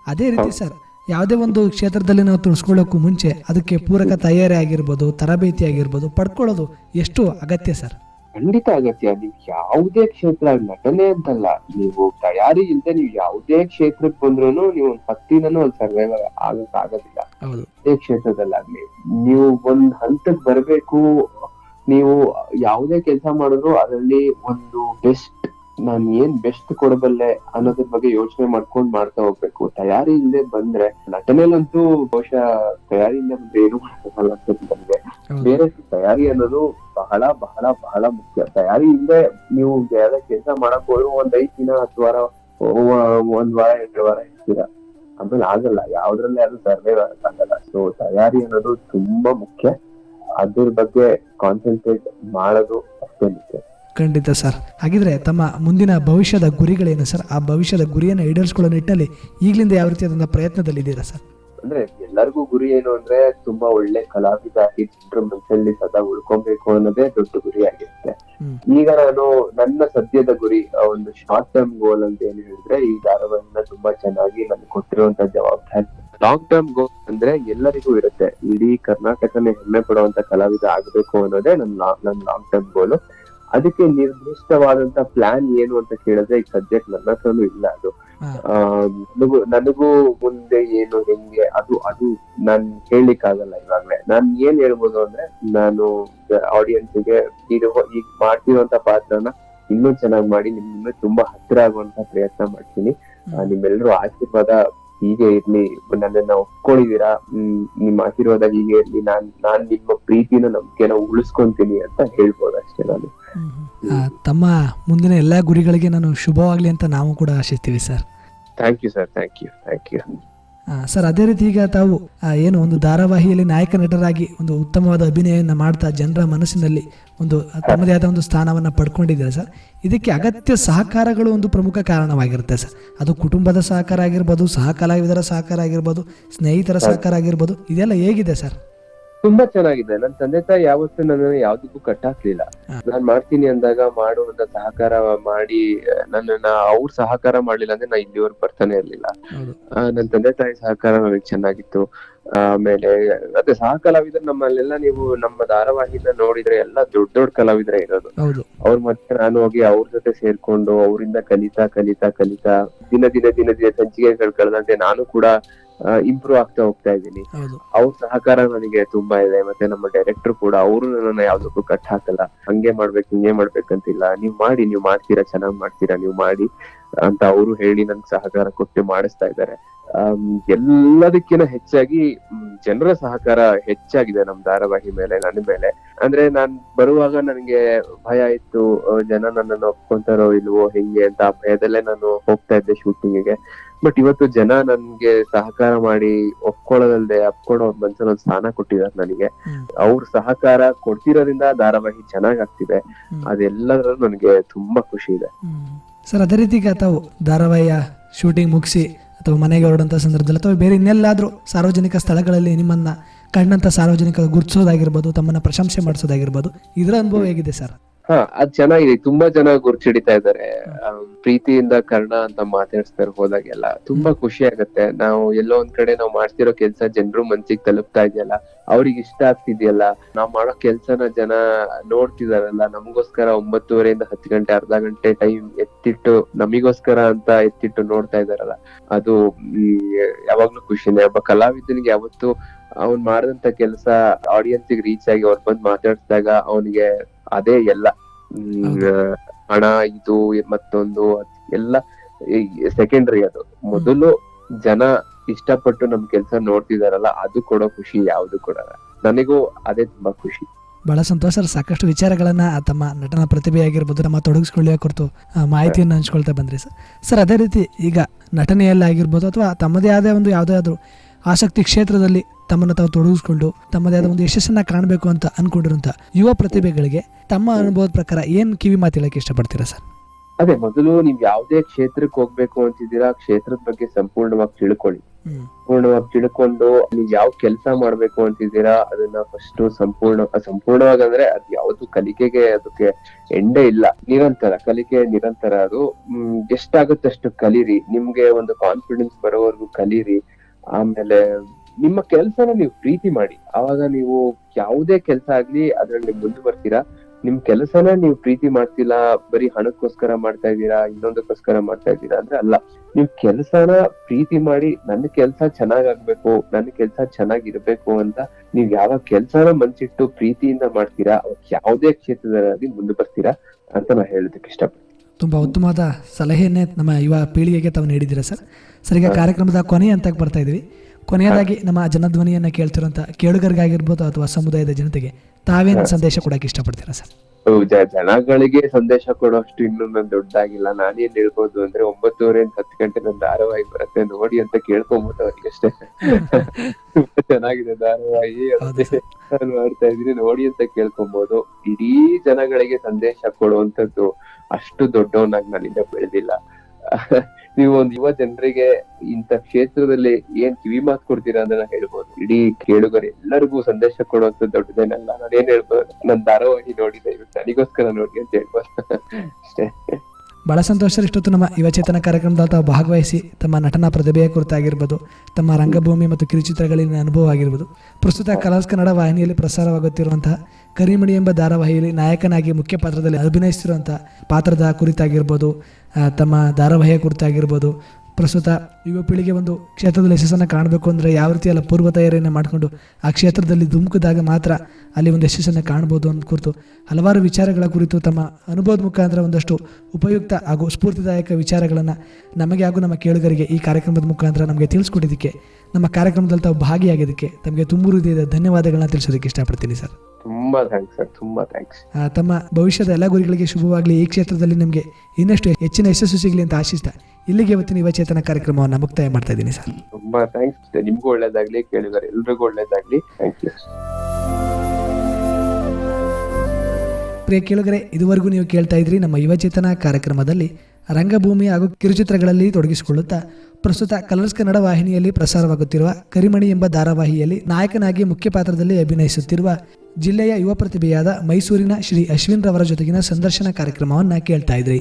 ಅದೇ ರೀತಿ ಸರ್ ಯಾವುದೇ ಒಂದು ಕ್ಷೇತ್ರದಲ್ಲಿ ನಾವು ತುಳಿಸ್ಕೊಳ್ಳೋಕ್ಕೂ ಮುಂಚೆ ಅದಕ್ಕೆ ಪೂರಕ ತಯಾರಿ ಆಗಿರ್ಬೋದು ತರಬೇತಿ ಆಗಿರ್ಬೋದು ಪಡ್ಕೊಳ್ಳೋದು ಎಷ್ಟು ಅಗತ್ಯ ಸರ್? ಖಂಡಿತ ಅಗತ್ಯ. ನೀವು ಯಾವುದೇ ಕ್ಷೇತ್ರ ನಟನೆ ಅಂತಲ್ಲ ನೀವು ತಯಾರಿ ಇಲ್ಲದೆ ನೀವು ಯಾವುದೇ ಕ್ಷೇತ್ರಕ್ಕೆ ಬಂದ್ರು ನೀವು ಒಂದ್ ಹತ್ತಿನೂ ಒಂದ್ ಸರ್ವೈವ್ ಆಗಕ್ ಆಗೋದಿಲ್ಲ. ಯಾವುದೇ ಕ್ಷೇತ್ರದಲ್ಲಾಗ್ಲಿ. ನೀವು ಒಂದ್ ಹಂತಕ್ ಬರ್ಬೇಕು ನೀವು ಯಾವುದೇ ಕೆಲಸ ಮಾಡಿದ್ರು ಅದರಲ್ಲಿ ಒಂದು ಬೆಸ್ಟ್ ನಾನ್ ಏನ್ ಬೆಸ್ಟ್ ಕೊಡಬಲ್ಲೆ ಅನ್ನೋದ್ರ ಬಗ್ಗೆ ಯೋಚನೆ ಮಾಡ್ಕೊಂಡ್ ಮಾಡ್ತಾ ಹೋಗ್ಬೇಕು. ತಯಾರಿ ಇಲ್ಲದೆ ಬಂದ್ರೆ ನಟನೆಲಂತೂ ಬಹುಶಃ ತಯಾರಿ ಇಲ್ಲದೆ ಬಂದ್ರೆ ಏನು ಅನ್ಸುತ್ತೆ ನನ್ಗೆ ಬೇರೆ ತಯಾರಿ ಅನ್ನೋದು ಬಹಳ ಬಹಳ ಬಹಳ ಮುಖ್ಯ. ತಯಾರಿ ಇಲ್ಲದೆ ನೀವು ಯಾವ್ದೇ ಕೆಲಸ ಮಾಡಕ್ ಹೋದ್ರು ಒಂದ್ ಐದ್ ದಿನ ಹತ್ತು ವಾರ ಒಂದ್ ವಾರ ಎರಡು ವಾರ ಇರ್ತೀರಾ. ಆಮೇಲೆ ಆಗಲ್ಲ. ಯಾವ್ದ್ರಲ್ಲೇ ಅದು ಸರ್ವೇ ಆಗಲ್ಲ. ಸೊ ತಯಾರಿ ಅನ್ನೋದು ತುಂಬಾ ಮುಖ್ಯ. ಅದ್ರ ಬಗ್ಗೆ ಕಾನ್ಸಂಟ್ರೇಟ್ ಮಾಡೋದು ಅಷ್ಟೇ ಮುಖ್ಯ. ಖಂಡಿತ ಸರ್. ಹಾಗಿದ್ರೆ ತಮ್ಮ ಮುಂದಿನ ಭವಿಷ್ಯದ ಗುರಿಗಳೇನು ಸರ್? ಆ ಭವಿಷ್ಯದ ಗುರಿಯನ್ನು ಈಡೇರಿಸ್ಕೊಳ್ಳೋ ನಿಟ್ಟಿನಲ್ಲಿ ಈಗಲಿಂದ ಯಾವ ರೀತಿಯಾದಂಥ ಪ್ರಯತ್ನದಲ್ಲಿದ್ದೀರಾ ಸರ್? ಅಂದ್ರೆ ಎಲ್ಲರಿಗೂ ಗುರಿ ಏನು ಅಂದ್ರೆ ತುಂಬಾ ಒಳ್ಳೆ ಕಲಾವಿದ ಆಗಿ ಜನರ ಮನಸ್ಸಲ್ಲಿ ಸದಾ ಉಳ್ಕೊಬೇಕು ಅನ್ನೋದೇ ದೊಡ್ಡ ಗುರಿ ಆಗಿರುತ್ತೆ. ಈಗ ನಾನು ನನ್ನ ಸದ್ಯದ ಗುರಿ ಒಂದು ಶಾರ್ಟ್ ಟರ್ಮ್ ಗೋಲ್ ಅಂತ ಏನ್ ಹೇಳಿದ್ರೆ ಈ ಧಾರಾವಾಹಿನ ತುಂಬಾ ಚೆನ್ನಾಗಿ ನನ್ಗೆ ಕೊಟ್ಟಿರುವಂತ ಜವಾಬ್ದಾರಿ. ಲಾಂಗ್ ಟರ್ಮ್ ಗೋಲ್ ಅಂದ್ರೆ ಎಲ್ಲರಿಗೂ ಇರುತ್ತೆ. ಇಡೀ ಕರ್ನಾಟಕನೇ ಹೆಮ್ಮೆ ಪಡುವಂತ ಕಲಾವಿದ ಆಗ್ಬೇಕು ಅನ್ನೋದೇ ನನ್ನ ನನ್ನ ಲಾಂಗ್ ಟರ್ಮ್ ಗೋಲು ಅದಕ್ಕೆ ನಿರ್ದಿಷ್ಟವಾದಂತ ಪ್ಲಾನ್ ಏನು ಅಂತ ಕೇಳಿದ್ರೆ ಈ ಸದ್ಯಕ್ಕೆ ನನ್ನ ಹತ್ರನೂ ಇಲ್ಲ ಅದು. ನನಗೂ ನನಗೂ ಮುಂದೆ ಏನು ಹೆಂಗೆ ಅದು ಅದು ನಾನ್ ಹೇಳಲಿಕ್ ಆಗಲ್ಲ ಇವಾಗ್ಲೇ. ನಾನ್ ಏನ್ ಹೇಳ್ಬೋದು ಅಂದ್ರೆ ನಾನು ಆಡಿಯನ್ಸ್ಗೆ ಇರುವ ಈಗ ಮಾಡ್ತಿರುವಂತ ಪಾತ್ರನ ಇನ್ನೂ ಚೆನ್ನಾಗಿ ಮಾಡಿ ನಿಮ್ ಇನ್ನೂ ತುಂಬಾ ಹತ್ತಿರ ಆಗುವಂತ ಪ್ರಯತ್ನ ಮಾಡ್ತೀನಿ. ನಿಮ್ಮೆಲ್ಲರೂ ಆಶೀರ್ವಾದ ಹೀಗೆ ಇರ್ಲಿ ನನ್ನನ್ನ ಒಪ್ಕೊಂಡಿದೀರಾ? ಹ್ಮ್, ನಿಮ್ಮ ಆಶೀರ್ವಾದ ಹೀಗೆ ಇರ್ಲಿ ನಾನ್ ನಾನ್ ನಿಮ್ಮ ಪ್ರೀತಿನ ನಂಬಿಕೆನ ಉಳಿಸ್ಕೊಂತೀನಿ ಅಂತ ಹೇಳ್ಬೋದು ಅಷ್ಟೇ ನಾನು. ತಮ್ಮ ಮುಂದಿನ ಎಲ್ಲಾ ಗುರಿಗಳಿಗೆ ನಾನು ಶುಭವಾಗಲಿ ಅಂತ ನಾವು ಕೂಡ ಆಶಿಸ್ತೀವಿ sir. Thank you sir thank you thank you sir, ಅದೇ ರೀತಿ ಈಗ ತಾವು ಏನು ಒಂದು ಧಾರಾವಾಹಿಯಲ್ಲಿ ನಾಯಕ ನಟರಾಗಿ ಒಂದು ಉತ್ತಮವಾದ ಅಭಿನಯವನ್ನು ಮಾಡ್ತಾ ಜನರ ಮನಸ್ಸಿನಲ್ಲಿ ಒಂದು ತಮ್ಮದೇ ಆದ ಒಂದು ಸ್ಥಾನವನ್ನು ಪಡ್ಕೊಂಡಿದ್ದಾರೆ ಸರ್? ಇದಕ್ಕೆ ಅಗತ್ಯ ಸಹಕಾರಗಳು ಒಂದು ಪ್ರಮುಖ ಕಾರಣವಾಗಿರುತ್ತೆ ಸರ್. ಅದು ಕುಟುಂಬದ ಸಹಕಾರ ಆಗಿರ್ಬೋದು ಸಹ ಕಲಾವಿದರ ಸಹಕಾರ ಆಗಿರ್ಬೋದು, ಸ್ನೇಹಿತರ ಸಹಕಾರ ಆಗಿರ್ಬೋದು, ಇದೆಲ್ಲ ಹೇಗಿದೆ ಸರ್? ತುಂಬಾ ಚೆನ್ನಾಗಿದೆ. ನನ್ನ ತಂದೆ ತಾಯಿ ಯಾವತ್ತೂ ನನ್ನ ಯಾವ್ದಕ್ಕೂ ಕಟ್ಟಾಕ್ಲಿಲ್ಲ. ನಾನ್ ಮಾಡ್ತೀನಿ ಅಂದಾಗ ಮಾಡುವಂತ ಸಹಕಾರ ಮಾಡಿ ನನ್ನನ್ನ ಅವ್ರ ಸಹಕಾರ ಮಾಡ್ಲಿಲ್ಲ ಅಂದ್ರೆ ನಾ ಇಲ್ಲಿವರೆಗೂ ಬರ್ತಾನೆ ಇರ್ಲಿಲ್ಲ. ನನ್ನ ಆ, ನನ್ ತಂದೆ ತಾಯಿ ಸಹಕಾರ ನನಗೆ ಚೆನ್ನಾಗಿತ್ತು. ಆಮೇಲೆ ಅದೇ ಸಹ ಕಲಾವಿದರು ನಮ್ಮಲ್ಲೆಲ್ಲ ನೀವು ನಮ್ಮ ಧಾರಾವಾಹಿನ ನೋಡಿದ್ರೆ ಎಲ್ಲ ದೊಡ್ಡ ದೊಡ್ಡ ಕಲಾವಿದರೇ ಇರೋದು. ಅವ್ರ ಮತ್ತೆ ನಾನು ಹೋಗಿ ಅವ್ರ ಜೊತೆ ಸೇರ್ಕೊಂಡು ಅವರಿಂದ ಕಲಿತಾ ಕಲಿತಾ ಕಲಿತಾ ದಿನ ದಿನ ದಿನ ದಿನ ಸಂಚಿಕೆಗಳು ಕಳೆದಂತೆ ನಾನು ಕೂಡ ಇಂಪ್ರೂವ್ ಆಗ್ತಾ ಹೋಗ್ತಾ ಇದ್ದೀನಿ. ಅವ್ರ ಸಹಕಾರ ನನಗೆ ತುಂಬಾ ಇದೆ. ಮತ್ತೆ ನಮ್ಮ ಡೈರೆಕ್ಟರ್ ಕೂಡ ಅವರು ನನ್ನ ಯಾವ್ದಕ್ಕೂ ಕಟ್ ಹಾಕಲ್ಲ. ಹಂಗೆ ಮಾಡ್ಬೇಕು ಹಿಂಗೆ ಮಾಡ್ಬೇಕಂತಿಲ್ಲ. ನೀವ್ ಮಾಡಿ ನೀವ್ ಮಾಡ್ತೀರಾ ಚೆನ್ನಾಗ್ ಮಾಡ್ತೀರಾ ನೀವ್ ಮಾಡಿ ಅಂತ ಅವರು ಹೇಳಿ ನನ್ ಸಹಕಾರ ಕೊಟ್ಟು ಮಾಡಿಸ್ತಾ ಇದ್ದಾರೆ. ಎಲ್ಲದಕ್ಕಿಂತ ಹೆಚ್ಚಾಗಿ ಜನರ ಸಹಕಾರ ಹೆಚ್ಚಾಗಿದೆ ನಮ್ ಧಾರಾವಾಹಿ ಮೇಲೆ ನನ್ನ ಮೇಲೆ. ಅಂದ್ರೆ ನಾನ್ ಬರುವಾಗ ನನಗೆ ಭಯ ಇತ್ತು ಜನ ನನ್ನನ್ನು ಒಪ್ಕೊಂತಾರೋ ಇಲ್ವೋ ಹೆಂಗೆ ಅಂತ ಆ ಭಯದಲ್ಲೇ ನಾನು ಹೋಗ್ತಾ ಇದ್ದೆ ಶೂಟಿಂಗಿಗೆ ಬಟ್ ಇವತ್ತು ಜನ ನನ್ಗೆ ಸಹಕಾರ ಮಾಡಿ ಒಪ್ಕೊಳ್ಳೋದಲ್ದೆ ಅಪ್ಕೊಳ್ಳೋ ಒಂದ್ ಮನ್ಸಲ್ಲಿ ಒಂದ್ ಸ್ಥಾನ ಕೊಟ್ಟಿದ್ದಾರೆ ನನಗೆ. ಅವ್ರ ಸಹಕಾರ ಕೊಡ್ತಿರೋದ್ರಿಂದ ಧಾರಾವಾಹಿ ಚೆನ್ನಾಗ್ ಆಗ್ತಿದೆ. ಅದೆಲ್ಲದ್ರಲ್ಲೂ ನನಗೆ ತುಂಬಾ ಖುಷಿ ಇದೆ. ಸರ್ ಅದೇ ರೀತಿ ತಾವು ಧಾರಾವಾಹಿಯ ಶೂಟಿಂಗ್ ಮುಗಿಸಿ ಅಥವಾ ಮನೆಗೆ ಹೊರಡಂತ ಸಂದರ್ಭದಲ್ಲಿ ಅಥವಾ ಬೇರೆ ಇನ್ನೆಲ್ಲಾದ್ರೂ ಸಾರ್ವಜನಿಕ ಸ್ಥಳಗಳಲ್ಲಿ ನಿಮ್ಮನ್ನ ಕಂಡಂತ ಸಾರ್ವಜನಿಕ ಗುರುತಿಸೋದಾಗಿರ್ಬೋದು ತಮ್ಮನ್ನ ಪ್ರಶಂಸೆ ಮಾಡಿಸೋದಾಗಿರ್ಬೋದು ಇದರ ಅನುಭವ ಹೇಗಿದೆ ಸರ್? ಹಾ. ಅದ್ ಚೆನ್ನಾಗಿದೆ. ತುಂಬಾ ಜನ ಗುರ್ತಿಡಿತಾ ಇದ್ದಾರೆ. ಪ್ರೀತಿಯಿಂದ ಕರ್ಣ ಅಂತ ಮಾತಾಡ್ಸ್ತಾರೆ ಹೋದಾಗೆಲ್ಲ ತುಂಬಾ ಖುಷಿ ಆಗತ್ತೆ. ನಾವು ಎಲ್ಲೋ ಒಂದ್ ಕಡೆ ನಾವು ಮಾಡ್ತಿರೋ ಕೆಲ್ಸ ಜನರು ಮನ್ಸಿಗೆ ತಲುಪ್ತಾ ಇದೆಯಲ್ಲ ಅವ್ರಿಗೆ ಇಷ್ಟ ಆಗ್ತಿದ್ಯಲ್ಲ ನಾವ್ ಮಾಡೋ ಕೆಲ್ಸನ ಜನ ನೋಡ್ತಿದಾರಲ್ಲ ನಮಗೋಸ್ಕರ ಒಂಬತ್ತುವರೆಯಿಂದ ಹತ್ ಗಂಟೆ ಅರ್ಧ ಗಂಟೆ ಟೈಮ್ ಎತ್ತಿಟ್ಟು ನಮಿಗೋಸ್ಕರ ಅಂತ ಎತ್ತಿಟ್ಟು ನೋಡ್ತಾ ಇದಾರಲ್ಲ. ಅದು ಯಾವಾಗ್ಲೂ ಖುಷಿನೇ. ಒಬ್ಬ ಕಲಾವಿದನಿಗೆ ಯಾವತ್ತು ಅವ್ನ್ ಮಾಡಿದಂತ ಕೆಲಸ ಆಡಿಯನ್ಸ್ ರೀಚ್ ಆಗಿ ಅವ್ರು ಬಂದ್ ಮಾತಾಡ್ಸಿದಾಗ ಅವನಿಗೆ ಅದೇ ಎಲ್ಲ. ಹಣ ಇದು ಮತ್ತೊಂದು ಎಲ್ಲ ಸೆಕೆಂಡ್ರಿ ಅದು. ಮೊದಲು ಜನ ಇಷ್ಟಪಟ್ಟು ನಮ್ ಕೆಲ್ಸ ನೋಡ್ತಿದಾರಲ್ಲ ಅದು ಕೊಡೋ ಖುಷಿ ಯಾವ್ದು ಕೊಡಲ್ಲ. ನನಗೂ ಅದೇ ತುಂಬಾ ಖುಷಿ. ಬಹಳ ಸಂತೋಷ ಸರ್. ಸಾಕಷ್ಟು ವಿಚಾರಗಳನ್ನ ತಮ್ಮ ನಟನ ಪ್ರತಿಭೆ ಆಗಿರ್ಬೋದು ನಮ್ಮ ತೊಡಗಿಸ್ಕೊಳ್ಳಿ ಕುರಿತು ಮಾಹಿತಿಯನ್ನು ಹಂಚ್ಕೊಳ್ತಾ ಬಂದ್ರಿ ಸರ್. ಸರ್ ಅದೇ ರೀತಿ ಈಗ ನಟನೆಯಲ್ಲಿ ಆಗಿರ್ಬೋದು ಅಥವಾ ತಮ್ಮದೇ ಆದ ಒಂದು ಯಾವುದೇ ಆದರೂ ಆಸಕ್ತಿ ಕ್ಷೇತ್ರದಲ್ಲಿ ತಮ್ಮನ್ನು ತಾವು ತೊಡಗಿಸ್ಕೊಂಡು ತಮ್ಮದೇ ಆದ ಒಂದು ಯಶಸ್ಸನ್ನ ಕಾಣಬೇಕು ಅಂತ ಅನ್ಕೊಂಡಿರುವಂತಹ ಯುವ ಪ್ರತಿಭೆಗಳಿಗೆ ತಮ್ಮ ಅನುಭವದ ಪ್ರಕಾರ ಏನು ಕಿವಿ ಮಾತು ಹೇಳಕ್ಕೆ ಇಷ್ಟಪಡ್ತೀರಾ ಸರ್? ಅದೇ ಮೊದಲು ನೀವು ಯಾವುದೇ ಕ್ಷೇತ್ರಕ್ಕೆ ಹೋಗ್ಬೇಕು ಅಂತಿದ್ದೀರಾ ಕ್ಷೇತ್ರದ ಬಗ್ಗೆ ಸಂಪೂರ್ಣವಾಗಿ ತಿಳ್ಕೊಳ್ಳಿ. ಸಂಪೂರ್ಣವಾಗಿ ತಿಳ್ಕೊಂಡು ನೀವು ಯಾವ ಕೆಲಸ ಮಾಡ್ಬೇಕು ಅಂತಿದ್ದೀರಾ ಅದನ್ನ ಫಸ್ಟ್ ಸಂಪೂರ್ಣ ಸಂಪೂರ್ಣವಾಗಿ ಅಂದ್ರೆ ಅದ್ ಯಾವ್ದು ಕಲಿಕೆಗೆ ಅದಕ್ಕೆ ಎಂಡೇ ಇಲ್ಲ. ನಿರಂತರ ಕಲಿಕೆ ನಿರಂತರ ಅದು. ಹ್ಮ್, ಎಷ್ಟಾಗುತ್ತೆ ಅಷ್ಟು ಕಲೀರಿ ನಿಮ್ಗೆ ಒಂದು ಕಾನ್ಫಿಡೆನ್ಸ್ ಬರೋವರೆಗೂ ಕಲೀರಿ. ಆಮೇಲೆ ನಿಮ್ಮ ಕೆಲ್ಸನ ನೀವು ಪ್ರೀತಿ ಮಾಡಿ. ಆವಾಗ ನೀವು ಯಾವುದೇ ಕೆಲಸ ಆಗ್ಲಿ, ಅದ್ರಲ್ಲಿ ಮುಂದುವರ್ತೀರಾ? ನಿಮ್ ಕೆಲಸನ ನೀವು ಪ್ರೀತಿ ಮಾಡ್ತಿಲ್ಲ, ಬರೀ ಹಣಕ್ಕೋಸ್ಕರ ಮಾಡ್ತಾ ಇದ್ದೀರಾ, ಇನ್ನೊಂದಕ್ಕೋಸ್ಕರ ಮಾಡ್ತಾ ಇದ್ದೀರಾ ಅಂದ್ರೆ ಅಲ್ಲ. ನೀವು ಕೆಲ್ಸನ ಪ್ರೀತಿ ಮಾಡಿ, ನನ್ನ ಕೆಲ್ಸ ಚೆನ್ನಾಗಾಗ್ಬೇಕು, ನನ್ನ ಕೆಲ್ಸ ಚೆನ್ನಾಗಿರ್ಬೇಕು ಅಂತ ನೀವ್ ಯಾವ ಕೆಲ್ಸನ ಮನ್ಸಿಟ್ಟು ಪ್ರೀತಿಯಿಂದ ಮಾಡ್ತೀರಾ ಯಾವುದೇ ಕ್ಷೇತ್ರದಲ್ಲಿ ಮುಂದೆ ಬರ್ತೀರಾ ಅಂತ ನಾ ಹೇಳೋದಕ್ಕೆ ಇಷ್ಟಪಡ್ತೀನಿ. ತುಂಬ ಉತ್ತಮವಾದ ಸಲಹೆಯನ್ನೇ ನಮ್ಮ ಯುವ ಪೀಳಿಗೆಗೆ ತಾವು ನೀಡಿದ್ದೀರಾ ಸರ್? ಸರ್ ಈಗ ಕಾರ್ಯಕ್ರಮದ ಕೊನೆಯ ಅಂತ ಬರ್ತಾ ಇದ್ದೀವಿ. ಕೊನೆಯದಾಗಿ ನಮ್ಮ ಜನಧ್ವನಿಯನ್ನು ಕೇಳ್ತಿರೋಂಥ ಕೇಳುಗರಿಗಾಗಿರ್ಬೋದು ಅಥವಾ ಸಮುದಾಯದ ಜನತೆಗೆ ತಾವೇನು ಸಂದೇಶ ಕೊಡಕ್ಕೆ ಇಷ್ಟಪಡ್ತೀರಾ ಸರ್? ಜನಗಳಿಗೆ ಸಂದೇಶ ಕೊಡೋಷ್ಟು ಇನ್ನೂ ನನ್ ದೊಡ್ಡದಾಗಿಲ್ಲ. ನಾನೇನ್ ಹೇಳ್ಬೋದು ಅಂದ್ರೆ ಒಂಬತ್ತುವರೆಯಿಂದ ಹತ್ತು ಗಂಟೆ ನನ್ನ ಧಾರಾವಾಹಿ ಬರುತ್ತೆ. ನೋಡಿ ಅಂತ ಕೇಳ್ಕೊಂಬೋದು ಅವ್ರಿಗೆ ಅಷ್ಟೇ. ತುಂಬಾ ಚೆನ್ನಾಗಿದೆ ಧಾರಾವಾಹಿ. ನಾನು ಮಾಡ್ತಾ ಇದೀನಿ ನೋಡಿ ಅಂತ ಕೇಳ್ಕೊಬಹುದು ಇಡೀ ಜನಗಳಿಗೆ ಸಂದೇಶ ಕೊಡುವಂತದ್ದು ಅಷ್ಟು ದೊಡ್ಡವನಾಗಿ ನಾನಿಂದ ಬೆಳೆದಿಲ್ಲ. [laughs] ನೀವು ಒಂದು ಯುವ ಜನರಿಗೆ ಇಂಥ ಕ್ಷೇತ್ರದಲ್ಲಿ ಏನ್ ಕಿವಿ ಮಾತು ಕೊಡ್ತೀರಾ ಅಂತ ಹೇಳ್ಬೋದು. ಇಡೀ ಕೇಳುಗರು ಎಲ್ಲರಿಗೂ ಸಂದೇಶ ಕೊಡುವಂತ ದೊಡ್ಡದೇನಲ್ಲ. ನಾನು ಏನ್ ಹೇಳ್ಬೋದು? ನನ್ ಧಾರಾವಾಹಿ ನೋಡಿದೆ ಇವತ್ತು ನನಗೋಸ್ಕರ ನೋಡಿ ಅಂತ ಹೇಳ್ಬೋದು. [laughs] ಅಷ್ಟೇ. ಬಹಳ ಸಂತೋಷ ಸರ್ ಇಷ್ಟೊತ್ತು ನಮ್ಮ ಯುವಚೇತನ ಕಾರ್ಯಕ್ರಮದಲ್ಲಿ ತಾವು ಭಾಗವಹಿಸಿ ತಮ್ಮ ನಟನಾ ಪ್ರತಿಭೆಯ ಕುರಿತಾಗಿರ್ಬೋದು ತಮ್ಮ ರಂಗಭೂಮಿ ಮತ್ತು ಕಿರುಚಿತ್ರಗಳಲ್ಲಿನ ಅನುಭವ ಆಗಿರ್ಬೋದು. ಪ್ರಸ್ತುತ ಕಲಾಸ್ ಕನ್ನಡ ವಾಹಿನಿಯಲ್ಲಿ ಪ್ರಸಾರವಾಗುತ್ತಿರುವಂತಹ ಕರಿಮಣಿ ಎಂಬ ಧಾರಾವಾಹಿಯಲ್ಲಿ ನಾಯಕನಾಗಿ ಮುಖ್ಯ ಪಾತ್ರದಲ್ಲಿ ಅಭಿನಯಿಸಿರುವಂಥ ಪಾತ್ರದ ಕುರಿತಾಗಿರ್ಬೋದು ತಮ್ಮ ಧಾರಾವಾಹಿಯ ಕುರಿತಾಗಿರ್ಬೋದು ಪ್ರಸ್ತುತ ಯುವ ಪೀಳಿಗೆ ಒಂದು ಕ್ಷೇತ್ರದಲ್ಲಿ ಯಶಸ್ಸನ್ನು ಕಾಣಬೇಕು ಅಂದರೆ ಯಾವ ರೀತಿ ಎಲ್ಲ ಪೂರ್ವ ತಯಾರಿಯನ್ನು ಮಾಡಿಕೊಂಡು ಆ ಕ್ಷೇತ್ರದಲ್ಲಿ ಧುಮುಕಿದಾಗ ಮಾತ್ರ ಅಲ್ಲಿ ಒಂದು ಯಶಸ್ಸನ್ನು ಕಾಣ್ಬೋದು ಅಂತ ಕುರಿತು ಹಲವಾರು ವಿಚಾರಗಳ ಕುರಿತು ತಮ್ಮ ಅನುಭವದ ಮುಖಾಂತರ ಒಂದಷ್ಟು ಉಪಯುಕ್ತ ಹಾಗೂ ಸ್ಫೂರ್ತಿದಾಯಕ ವಿಚಾರಗಳನ್ನು ನಮಗೆ ಹಾಗೂ ನಮ್ಮ ಕೇಳುಗರಿಗೆ ಈ ಕಾರ್ಯಕ್ರಮದ ಮುಖಾಂತರ ನಮಗೆ ತಿಳಿಸ್ಕೊಟ್ಟಿದ್ದಕ್ಕೆ ನಮ್ಮ ಕಾರ್ಯಕ್ರಮದಲ್ಲಿ ತಾವು ಭಾಗಿಯಾಗಿದ್ದಕ್ಕೆ ತಮಗೆ ತುಂಬ ಹೃದಯದ ಧನ್ಯವಾದಗಳನ್ನ ತಿಳಿಸೋದಕ್ಕೆ ಇಷ್ಟಪಡ್ತೀನಿ ಸರ್. ತುಂಬಾ ಥ್ಯಾಂಕ್ಸ್ ಸರ್ ತುಂಬಾ ಥ್ಯಾಂಕ್ಸ್ ತಮ್ಮ ಭವಿಷ್ಯದ ಎಲ್ಲ ಗುರಿಗಳಿಗೆ ಶುಭವಾಗಲಿ. ಈ ಕ್ಷೇತ್ರದಲ್ಲಿ ನಮಗೆ ಇನ್ನಷ್ಟು ಹೆಚ್ಚಿನ ಯಶಸ್ಸು ಸಿಗಲಿ ಅಂತ ಆಶಿಸ್ತಾ ಇಲ್ಲಿಗೆ ಇವತ್ತಿನ ಯುವಚೇತನ ಕಾರ್ಯಕ್ರಮವನ್ನು ಮುಕ್ತಾಯ ಮಾಡ್ತಾ ಇದ್ದೀನಿ ಸರ್. ತುಂಬಾ ಥ್ಯಾಂಕ್ಸ್ ನಿಮ್ಗೂ ಒಳ್ಳೇದಾಗ್ಲಿ ಕೇಳಿದ್ದಾರೆ ಎಲ್ರಿಗೂ ಒಳ್ಳೇದಾಗ್ಲಿ. ಥ್ಯಾಂಕ್ ಯು ಪ್ರಿಯ ಕೇಳುಗರೆ ಇದುವರೆಗೂ ನೀವು ಕೇಳ್ತಾ ಇದ್ರಿ ನಮ್ಮ ಯುವಚೇತನ ಕಾರ್ಯಕ್ರಮದಲ್ಲಿ ರಂಗಭೂಮಿ ಹಾಗೂ ಕಿರುಚಿತ್ರಗಳಲ್ಲಿ ತೊಡಗಿಸಿಕೊಳ್ಳುತ್ತಾ ಪ್ರಸ್ತುತ ಕಲರ್ಸ್ ಕನ್ನಡ ವಾಹಿನಿಯಲ್ಲಿ ಪ್ರಸಾರವಾಗುತ್ತಿರುವ ಕರಿಮಣಿ ಎಂಬ ಧಾರಾವಾಹಿಯಲ್ಲಿ ನಾಯಕನಾಗಿ ಮುಖ್ಯ ಪಾತ್ರದಲ್ಲಿ ಅಭಿನಯಿಸುತ್ತಿರುವ ಜಿಲ್ಲೆಯ ಯುವ ಪ್ರತಿಭೆಯಾದ ಮೈಸೂರಿನ ಶ್ರೀ ಅಶ್ವಿನ್ ರವರ ಜೊತೆಗಿನ ಸಂದರ್ಶನ ಕಾರ್ಯಕ್ರಮವನ್ನು ಕೇಳ್ತಾ ಇದ್ರಿ.